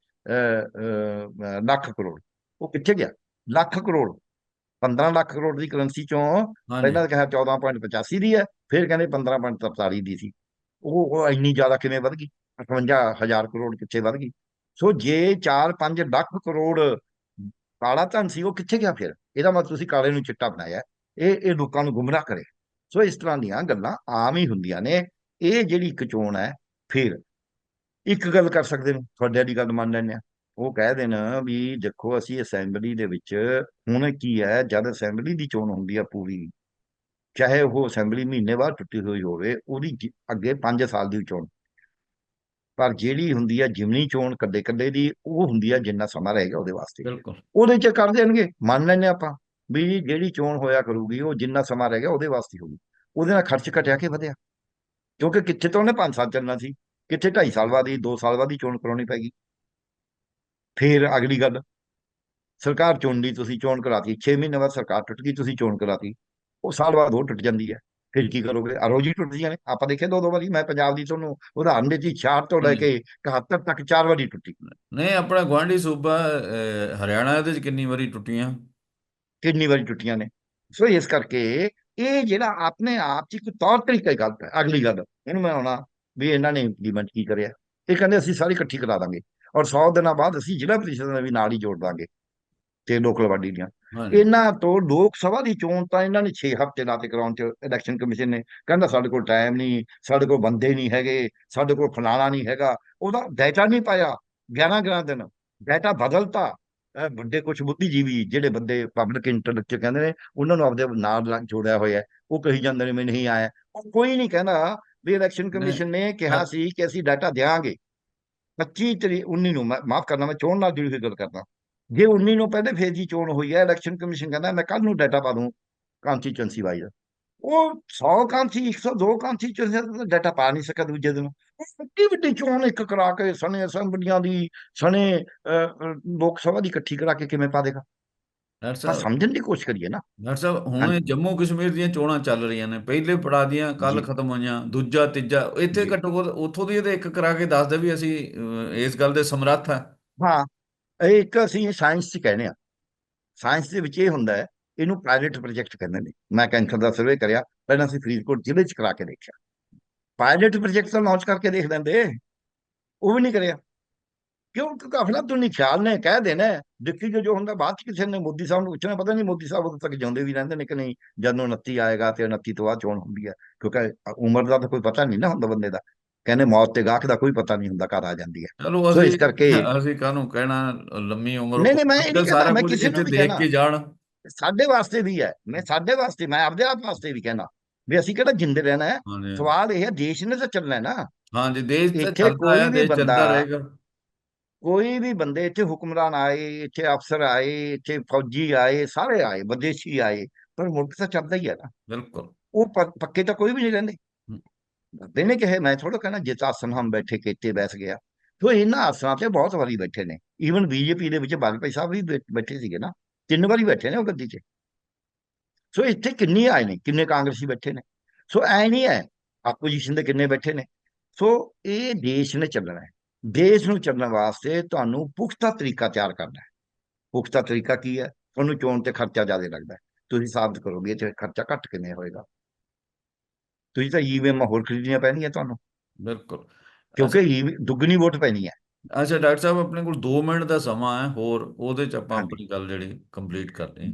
[SPEAKER 2] ਲੱਖ ਕਰੋੜ। ਉਹ ਕਿੱਥੇ ਗਿਆ? ਲੱਖ ਕਰੋੜ। 15 ਲੱਖ ਕਰੋੜ ਦੀ ਕਰੰਸੀ ਚੋਂ ਪਹਿਲਾਂ ਕਿਹਾ 14.85 ਦੀ ਹੈ ਫਿਰ ਕਹਿੰਦੇ 15.43 ਦੀ ਸੀ। ਉਹ ਇੰਨੀ ਜ਼ਿਆਦਾ ਕਿਵੇਂ ਵਧ ਗਈ? 58000 ਕਰੋੜ ਕਿੱਥੇ ਵੱਧ ਗਈ। ਸੋ ਜੇ 4-5 ਲੱਖ ਕਰੋੜ ਕਾਲਾ ਧਨ ਸੀ ਉਹ ਕਿੱਥੇ ਗਿਆ ਫਿਰ? ਇਹਦਾ ਮਤਲਬ ਤੁਸੀਂ ਕਾਲੇ ਨੂੰ ਚਿੱਟਾ ਬਣਾਇਆ। ਇਹ ਇਹ ਲੋਕਾਂ ਨੂੰ ਗੁੰਮਰਾਹ ਕਰੇ। ਸੋ ਇਸ ਤਰ੍ਹਾਂ ਦੀਆਂ ਗੱਲਾਂ ਆਮ ਹੀ ਹੁੰਦੀਆਂ ਨੇ। ਇਹ ਜਿਹੜੀ ਇੱਕ ਚੋਣ ਹੈ ਫਿਰ ਇੱਕ ਗੱਲ ਕਰ ਸਕਦੇ ਨੇ। ਤੁਹਾਡੇ ਵਾਲੀ ਗੱਲ ਮੰਨ ਲੈਂਦੇ ਆ ਉਹ ਕਹਿ ਦੇਣ ਵੀ ਦੇਖੋ ਅਸੀਂ ਅਸੈਂਬਲੀ ਦੇ ਵਿੱਚ ਹੁਣ ਕੀ ਹੈ ਜਦ ਅਸੈਂਬਲੀ ਦੀ ਚੋਣ ਹੁੰਦੀ ਆ ਪੂਰੀ ਚਾਹੇ ਉਹ ਅਸੈਂਬਲੀ ਮਹੀਨੇ ਬਾਅਦ ਟੁੱਟੀ ਹੋਈ ਹੋਵੇ ਉਹਦੀ ਅੱਗੇ 5 ਸਾਲ ਦੀ ਚੋਣ। ਪਰ ਜਿਹੜੀ ਹੁੰਦੀ ਆ ਜਿਮਨੀ ਚੋਣ ਕੱਲੇ ਕੱਲੇ ਦੀ ਉਹ ਹੁੰਦੀ ਆ ਜਿੰਨਾ ਸਮਾਂ ਰਹੇਗਾ ਉਹਦੇ ਵਾਸਤੇ। ਉਹਦੇ ਚ ਕਰ ਦੇਣਗੇ ਮੰਨ ਲੈਂਦੇ ਆਪਾਂ ਵੀ ਜਿਹੜੀ ਚੋਣ ਹੋਇਆ ਕਰੂਗੀ ਉਹ ਜਿੰਨਾ ਸਮਾਂ ਰਹਿ ਗਿਆ ਉਹਦੇ ਵਾਸਤੇ ਹੋਊਗੀ ਉਹਦੇ ਨਾਲ ਖਰਚ ਘਟਿਆ ਕਿ ਵਧਿਆ? ਕਿਉਂਕਿ ਕਿੱਥੇ ਤਾਂ ਉਹਨੇ 5 ਸਾਲ ਚੱਲਣਾ ਸੀ ਕਿੱਥੇ 2.5 ਸਾਲ ਬਾਅਦ ਹੀ 2 ਸਾਲ ਬਾਅਦ ਹੀ ਚੋਣ ਕਰਾਉਣੀ ਪੈਗੀ ਫਿਰ ਅਗਲੀ ਗੱਲ ਸਰਕਾਰ ਚੁਣ ਲਈ ਤੁਸੀਂ ਚੋਣ ਕਰਾਤੀ 6 ਮਹੀਨੇ ਬਾਅਦ ਸਰਕਾਰ ਟੁੱਟ ਗਈ ਤੁਸੀਂ ਚੋਣ ਕਰਾਤੀ ਉਹ ਸਾਲ ਬਾਅਦ ਉਹ ਟੁੱਟ ਜਾਂਦੀ ਹੈ ਫਿਰ ਕੀ ਕਰੋਗੇ? ਅਰੋਜੀ ਟੁੱਟਦੀਆਂ ਨੇ ਆਪਾਂ ਦੇਖਿਆ ਦੋ ਦੋ ਵਾਰੀ ਮੈਂ ਪੰਜਾਬ ਦੀ ਤੁਹਾਨੂੰ ਉਦਾਹਰਨ ਦਿੱਤੀ 66 ਤੋਂ ਲੈ ਕੇ 71 ਤੱਕ ਚਾਰ ਵਾਰੀ ਟੁੱਟੀ।
[SPEAKER 1] ਨਹੀਂ ਆਪਣਾ ਗੁਆਂਢੀ ਸੂਬਾ ਹਰਿਆਣਾ ਇਹਦੇ ਚ ਕਿੰਨੀ ਵਾਰੀ ਟੁੱਟੀਆਂ?
[SPEAKER 2] ਕਿੰਨੀ ਵਾਰੀ ਟੁੱਟੀਆਂ ਨੇ। ਸੋ ਇਸ ਕਰਕੇ ਇਹ ਜਿਹੜਾ ਆਪਣੇ ਆਪ ਚ ਇੱਕ ਤੌਰ ਤਰੀਕਾ ਗਲਤ ਹੈ ਅਗਲੀ ਗੱਲ। ਇਹਨੂੰ ਮੈਂ ਆਉਣਾ ਵੀ ਇਹਨਾਂ ਨੇ ਇੰਪਲੀਮੈਂਟ ਕੀ ਕਰਿਆ। ਇਹ ਕਹਿੰਦੇ ਅਸੀਂ ਸਾਰੀ ਇਕੱਠੀ ਕਰਾ ਦਾਂਗੇ। ਔਰ 100 ਦਿਨਾਂ ਬਾਅਦ ਅਸੀਂ ਜ਼ਿਲ੍ਹਾ ਪ੍ਰੀਸ਼ਦ ਨਾਲ ਵੀ ਨਾਲ ਹੀ ਜੋੜ ਦਾਂਗੇ ਤੇ ਲੋਕਲ ਬਾਡੀ ਦੀਆਂ। ਇਹਨਾਂ ਤੋਂ ਲੋਕ ਸਭਾ ਦੀ ਚੋਣ ਤਾਂ ਇਹਨਾਂ ਨੇ 6 ਹਫ਼ਤੇ ਲਾਤੇ ਕਰਾਉਣ ਚ ਇਲੈਕਸ਼ਨ ਕਮਿਸ਼ਨ ਨੇ। ਕਹਿੰਦਾ ਸਾਡੇ ਕੋਲ ਟਾਈਮ ਨਹੀਂ ਸਾਡੇ ਕੋਲ ਬੰਦੇ ਨਹੀਂ ਹੈਗੇ ਸਾਡੇ ਕੋਲ ਫਲਾਣਾ ਨਹੀਂ ਹੈਗਾ। ਉਹਦਾ ਡਾਟਾ ਨਹੀਂ ਪਾਇਆ। 11 11 ਦਿਨ ਡਾਟਾ ਬਦਲਤਾ। ਵੱਡੇ ਕੁਝ ਬੁੱਧੀਜੀਵੀ ਜਿਹੜੇ ਬੰਦੇ ਪਬਲਿਕ ਇੰਟਰਨੈਟ ਚ ਕਹਿੰਦੇ ਨੇ ਉਹਨਾਂ ਨੂੰ ਆਪਦੇ ਨਾਲ ਜੋੜਿਆ ਹੋਇਆ। ਉਹ ਕਹੀ ਜਾਂਦੇ ਨੇ ਮੈਂ ਨਹੀਂ ਆਇਆ। ਉਹ ਕੋਈ ਨਹੀਂ ਕਹਿੰਦਾ ਵੀ ਇਲੈਕਸ਼ਨ ਕਮਿਸ਼ਨ ਨੇ ਕਿਹਾ। ਸੀ ਕਿ ਅਸੀਂ ਡਾਟਾ ਦਿਆਂਗੇ। 25 ਤਰੀਕ 19 ਨੂੰ ਮੈਂ ਮਾਫ ਕਰਨਾ ਮੈਂ ਚੋਣ ਨਾਲ ਜੁੜੀ ਹੋਈ ਗੱਲ ਕਰਦਾ। ਜੇ 19 ਨੂੰ ਪਹਿਲੇ ਫੇਜ਼ ਦੀ ਚੋਣ ਹੋਈ ਹੈ ਇਲੈਕਸ਼ਨ ਕਮਿਸ਼ਨ ਕਹਿੰਦਾ ਮੈਂ ਕੱਲ ਨੂੰ ਡਾਟਾ ਪਾ ਦੂੰ ਕਾਂਸਟੀਚੁਐਂਸੀ ਵਾਈਜ਼ ਉਹ 100 ਕਾਂਸੀ 102 ਕਾਂਸਟੀਚੁਐਂਸੀ ਦਾ ਡਾਟਾ ਪਾ ਨਹੀਂ ਸਕਦਾ ਦੂਜੇ ਦਿਨ। ਉਹ ਵੱਡੀ ਵੱਡੀ ਚੋਣ ਇੱਕ ਕਰਾ ਕੇ ਸਣੇ ਅਸੈਂਬਲੀਆਂ ਦੀ ਸਣੇ ਅਹ, ਲੋਕ ਸਭਾ ਦੀ ਇਕੱਠੀ ਕਰਾ ਕੇ ਕਿਵੇਂ ਪਾ ਦੇਗਾ?
[SPEAKER 1] ਡਾਕਟਰ
[SPEAKER 2] ਤਾਂ
[SPEAKER 1] ਸਾਹਿਬ
[SPEAKER 2] ਸਮਝਣ ਦੀ ਕੋਸ਼ਿਸ਼ ਕਰੀਏ ਨਾ।
[SPEAKER 1] ਡਾਕਟਰ ਸਾਹਿਬ ਹੁਣ। ਇਹ ਜੰਮੂ ਕਸ਼ਮੀਰ ਦੀਆਂ ਚੋਣਾਂ ਚੱਲ ਰਹੀਆਂ ਨੇ ਪਹਿਲੇ ਪੜਾ ਦੀਆਂ ਕੱਲ
[SPEAKER 2] ਜੀ।
[SPEAKER 1] ਖਤਮ ਹੋਈਆਂ ਦੂਜਾ ਤੀਜਾ ਇੱਥੇ
[SPEAKER 2] ਜੀ।
[SPEAKER 1] ਘੱਟੋ ਘੱਟ ਉੱਥੋਂ ਦੀ ਇਹਦੇ ਇੱਕ ਕਰਾ ਕੇ ਦੱਸਦੇ ਵੀ ਅਸੀਂ ਅਹ, ਇਸ ਗੱਲ ਦੇ ਸਮਰੱਥ ਆ
[SPEAKER 2] ਹਾਂ ਇਹ ਇੱਕ ਅਸੀਂ ਸਾਇੰਸ 'ਚ ਕਹਿੰਦੇ ਆ ਸਾਇੰਸ ਦੇ ਵਿੱਚ ਇਹ ਹੁੰਦਾ ਹੈ ਇਹਨੂੰ ਪਾਇਲਟ ਪ੍ਰੋਜੈਕਟ ਕਹਿੰਦੇ ਨੇ। ਮੈਂ ਕੈਂਸਰ ਦਾ ਸਰਵੇ ਕਰਿਆ ਪਹਿਲਾਂ ਅਸੀਂ ਫਰੀਦਕੋਟ ਜ਼ਿਲ੍ਹੇ 'ਚ ਕਰਾ ਕੇ ਦੇਖਿਆ। ਪਾਇਲਟ ਪ੍ਰੋਜੈਕਟ ਤਾਂ ਲਾਂਚ ਕਰਕੇ ਦੇਖ ਲੈਂਦੇ। ਉਹ ਵੀ ਨਹੀਂ ਕਰਿਆ। ਕਿਉਂ ਕਿਉਂਕਿ ਅਫਲਾਤੂਨੀ ਖਿਆਲ ਨੇ ਕਹਿ ਦੇਣਾ। ਹੈ, ਦੇਖੀ ਜੋ ਜੋ ਹੁੰਦਾ ਬਾਅਦ ਚ ਕਿਸੇ ਨੇ ਮੋਦੀ ਸਾਹਿਬ ਨੂੰ ਪੁੱਛਣਾ ਪਤਾ ਨਹੀਂ ਮੋਦੀ ਸਾਹਿਬ ਉਦੋਂ ਤੱਕ ਜਿਉਂਦੇ ਵੀ ਰਹਿੰਦੇ ਨੇ ਕਿ ਨਹੀਂ ਜਦ ਨੂੰ 29 ਆਏਗਾ ਤੇ 29 ਤੋਂ ਬਾਅਦ ਚੋਣ ਹੁੰਦੀ ਹੈ। ਕਿਉਂਕਿ ਉਮਰ ਦਾ ਤਾਂ ਕੋਈ ਪਤਾ ਨਹੀਂ ਨਾ ਹੁੰਦਾ ਬੰਦੇ ਦਾ। ਕਹਿੰਦੇ ਮੌਤ ਤੇ ਗਾਹਕ ਦਾ ਕੋਈ ਪਤਾ ਨਹੀਂ ਹੁੰਦਾ ਕਦ ਆ ਜਾਂਦੀ ਹੈ।
[SPEAKER 1] ਚਲੋ
[SPEAKER 2] ਇਸ ਕਰਕੇ
[SPEAKER 1] ਅਸੀਂ ਕਾਹਨੂੰ ਕਹਿਣਾ ਲੰਮੀ ਉਮਰ
[SPEAKER 2] ਨਹੀਂ, ਨਹੀਂ, ਮੈਂ ਇਹ ਨਹੀਂ ਕਹਿੰਦਾ, ਮੈਂ ਕਿਸੇ ਨੂੰ
[SPEAKER 1] ਦੇਖ। ਕੇ ਜਾਣ।
[SPEAKER 2] ਸਾਡੇ ਵਾਸਤੇ ਵੀ ਹੈ ਮੈਂ ਸਾਡੇ ਵਾਸਤੇ ਮੈਂ ਆਪਦੇ ਆਪ ਵਾਸਤੇ ਵੀ ਕਹਿਣਾ ਵੀ ਅਸੀਂ ਕਿਹੜਾ ਜਿੰਦੇ ਰਹਿਣਾ ਹੈ। ਸਵਾਲ ਇਹ ਹੈ ਦੇਸ਼ ਨੇ ਤਾਂ ਚੱਲਣਾ ਹੈ ਨਾ।
[SPEAKER 1] ਹਾਂਜੀ ਦੇਸ਼ ਤਾਂ ਚੱਲਦਾ ਹੈ ਦੇਸ਼ ਚੱਲਦਾ ਰਹੇਗਾ।
[SPEAKER 2] ਕੋਈ ਵੀ ਬੰਦੇ ਇੱਥੇ ਹੁਕਮਰਾਨ ਆਏ ਇੱਥੇ ਅਫਸਰ ਆਏ ਇੱਥੇ ਫੌਜੀ ਆਏ ਸਾਰੇ ਆਏ ਵਿਦੇਸ਼ੀ ਆਏ ਪਰ ਮੁਲਕ ਤਾਂ ਚੱਲਦਾ ਹੀ ਹੈ ਨਾ।
[SPEAKER 1] ਬਿਲਕੁਲ।
[SPEAKER 2] ਉਹ ਪ- ਪੱਕੇ ਤਾਂ ਕੋਈ ਵੀ ਨਹੀਂ ਰਹਿੰਦੇ।
[SPEAKER 1] ਹਮ।
[SPEAKER 2] ਬੰਦੇ ਨੇ ਕਹੇ ਮੈਂ ਥੋੜਾ ਕਹਿਣਾ ਜਿਸ ਆਸਨ ਹਮ ਬੈਠੇ ਕੀਤੇ ਬੈਸ ਗਿਆ। ਤੋ ਇਹਨਾਂ ਆਸਨਾਂ ਤੇ ਬਹੁਤ ਵਾਰੀ ਬੈਠੇ ਨੇ। ਈਵਨ ਬੀਜੇਪੀ ਦੇ ਵਿੱਚ ਵਾਜਪਾਈ ਸਾਹਿਬ ਵੀ ਬੈ- ਬੈਠੇ ਸੀਗੇ ਨਾ। ਤਿੰਨ ਵਾਰੀ ਬੈਠੇ ਨੇ ਉਹ ਗੱਦੀ 'ਚ। ਸੋ ਇੱਥੇ ਕਿੰਨੇ ਆਏ ਨੇ ਕਿੰਨੇ ਕਾਂਗਰਸੀ ਬੈਠੇ ਨੇ। ਸੋ ਐ ਨਹੀਂ ਹੈ ਆਪੋਜੀਸ਼ਨ ਦੇ ਕਿੰਨੇ ਬੈਠੇ ਨੇ। ਸੋ ਇਹ ਦੇਸ਼ ਨੇ ਚੱਲਣਾ ਹੈ। ਦੇਸ਼ ਨੂੰ ਚੱਲਣ ਵਾਸਤੇ ਤੁਹਾਨੂੰ ਪੁਖਤਾ ਤਰੀਕਾ ਤਿਆਰ ਕਰਨਾ ਹੈ। ਪੁਖਤਾ ਤਰੀਕਾ ਕੀ ਹੈ? ਤੁਹਾਨੂੰ ਚੋਣ ਤੇ ਖਰਚਾ ਜ਼ਿਆਦਾ ਲੱਗਦਾ ਹੈ। ਤੁਸੀਂ ਸਾਬਤ ਕਰੋਗੇ ਤੇ ਖਰਚਾ ਘੱਟ ਕਿੰਨੇ ਹੋਏਗਾ? ਤੁਸੀਂ ਤਾਂ ਈਵੀਐਮ ਹੋਰ ਖਰੀਦਣੀਆਂ ਪੈਣਗੀਆਂ ਤੁਹਾਨੂੰ।
[SPEAKER 1] ਬਿਲਕੁਲ।
[SPEAKER 2] ਕਿਉਂਕਿ EVM ਦੁੱਗਣੀ ਵੋਟ ਪੈਣੀ ਹੈ।
[SPEAKER 1] ਅੱਛਾ ਡਾਕਟਰ ਸਾਹਿਬ ਆਪਣੇ ਕੋਲ 2 ਮਿੰਟ ਦਾ ਸਮਾਂ ਹੈ ਹੋਰ ਉਹਦੇ ਚ ਆਪਾਂ। ਆਪਣੀ ਗੱਲ ਜਿਹੜੀ ਕੰਪਲੀਟ ਕਰਦੇ ਹਾਂ।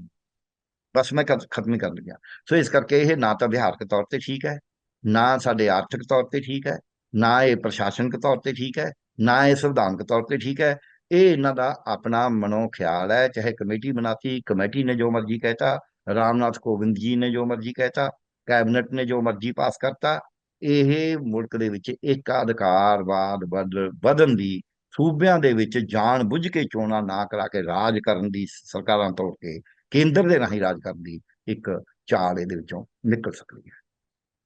[SPEAKER 2] ਬਸ ਮੈਂ ਖਤਮ ਹੀ ਕਰ ਲਿਆ ਸੋ ਇਸ ਕਰਕੇ ਇਹ ਨਾ ਤਾਂ ਵਿਹਾਰਕ ਤੌਰ ਤੇ ਠੀਕ ਹੈ ਨਾ ਸਾਡੇ ਆਰਥਿਕ ਤੌਰ ਤੇ ਠੀਕ ਹੈ ਨਾ ਇਹ ਪ੍ਰਸ਼ਾਸਨਿਕ ਤੌਰ ਤੇ ਠੀਕ ਹੈ ਨਾ ਇਹ ਸੰਵਿਧਾਨਕ ਤੌਰ ਤੇ ਠੀਕ ਹੈ, ਇਹ ਇਹਨਾਂ ਦਾ ਆਪਣਾ ਮਨੋ ਖਿਆਲ ਹੈ, ਚਾਹੇ ਕਮੇਟੀ ਬਣਾਤੀ, ਕਮੇਟੀ ਨੇ ਜੋ ਮਰਜ਼ੀ ਕਹਿਤਾ, ਰਾਮਨਾਥ ਕੋਵਿੰਦ ਜੀ ਨੇ ਜੋ ਮਰਜ਼ੀ ਕਹਿਤਾ, ਕੈਬਨਿਟ ਨੇ ਜੋ ਮਰਜ਼ੀ ਪਾਸ ਕਰਤਾ, ਇਹ ਮੁਲਕ ਦੇ ਵਿੱਚ ਇੱਕ ਅਧਿਕਾਰਵਾਦ ਵੱਧ- ਵਧਣ ਦੀ, ਸੂਬਿਆਂ ਦੇ ਵਿੱਚ ਜਾਣ ਬੁੱਝ ਕੇ ਚੋਣਾਂ ਨਾ ਕਰਾ ਕੇ ਰਾਜ ਕਰਨ ਦੀ ਸਰਕਾਰਾਂ ਤੋੜ ਕੇ ਕੇਂਦਰ ਦੇ ਰਾਹੀਂ ਰਾਜ ਕਰਨ ਦੀ ਇੱਕ ਚਾਲ ਇਹਦੇ ਵਿੱਚੋਂ ਨਿਕਲ ਸਕਦੀ ਹੈ।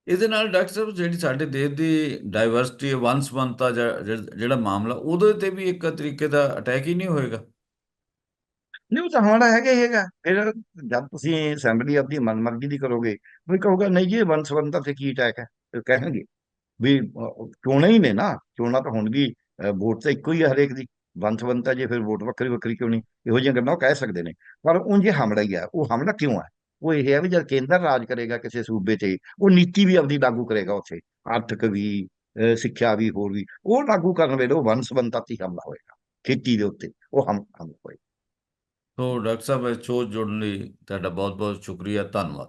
[SPEAKER 1] ਇਹਦੇ ਨਾਲ ਡਾਕਟਰ ਸਾਹਿਬ, ਜਿਹੜੀ ਸਾਡੇ ਦੇਸ਼ ਦੀ ਡਾਈਵਰਸਿਟੀ ਵੰਸਵੰਤਾ ਜਿਹੜਾ ਮਾਮਲਾ, ਉਹਦੇ ਤੇ ਵੀ ਇੱਕ ਤਰੀਕੇ ਦਾ ਅਟੈਕ ਹੀ ਨਹੀਂ ਹੋਏਗਾ?
[SPEAKER 2] ਨਹੀਂ, ਉਹ ਤਾਂ ਹਮਾਰਾ ਹੈਗਾ ਹੀ ਹੈਗਾ। ਫਿਰ ਜਦ ਤੁਸੀਂ ਅਸੈਂਬਲੀ ਆਪਣੀ ਮਨਮਰਜ਼ੀ ਦੀ ਕਰੋਗੇ ਵੀ ਕਹੂਗਾ, ਨਹੀਂ ਜੀ ਇਹ ਵੰਸਵੰਤਾ ਤੇ ਕੀ ਅਟੈਕ ਹੈ? ਕਹਿਣਗੇ ਵੀ ਚੋਣਾਂ ਹੀ ਨੇ ਨਾ। ਚੋਣਾਂ ਤਾਂ ਹੁਣ ਵੋਟ ਤਾਂ ਇੱਕੋ ਹੀ ਹੈ ਹਰੇਕ ਦੀ। ਵੰਸਵੰਤਾ ਜੇ ਫਿਰ ਵੋਟ ਵੱਖਰੀ ਵੱਖਰੀ ਕਿਉਂ ਨਹੀਂ? ਇਹੋ ਜਿਹੀਆਂ ਗੱਲਾਂ ਉਹ ਕਹਿ ਸਕਦੇ ਨੇ। ਪਰ ਉਂਝ ਇਹ ਹਮਲਾ ਹੀ ਹੈ ਉਹ ਹਮਲਾ ਕਿਉਂ ਹੈ ਉਹ ਇਹ ਹੈ ਵੀ ਜਦ ਕੇਂਦਰ ਰਾਜ ਕਰੇਗਾ ਕਿਸੇ ਸੂਬੇ ਤੇ ਉਹ ਨੀਤੀ ਵੀ ਆਪਦੀ ਲਾਗੂ ਕਰੇਗਾ ਉੱਥੇ, ਆਰਥਿਕ ਵੀ, ਅਹ ਸਿੱਖਿਆ ਵੀ, ਹੋਰ ਵੀ, ਉਹ ਲਾਗੂ ਕਰਨ ਵੇਲੇ ਉਹ ਵਨਸਵੰਤਾ ਤੇ ਹੀ ਹਮਲਾ ਹੋਏਗਾ, ਖੇਤੀ ਦੇ ਉੱਤੇ ਉਹ ਹਮ ਹਮਲਾ ਹੋਏਗਾ।
[SPEAKER 1] ਸੋ ਡਾਕਟਰ ਸਾਹਿਬ, ਇਸ ਸ਼ੋਅ 'ਚ ਜੁੜਨ ਲਈ ਤੁਹਾਡਾ ਬਹੁਤ ਬਹੁਤ ਸ਼ੁਕਰੀਆ, ਧੰਨਵਾਦ।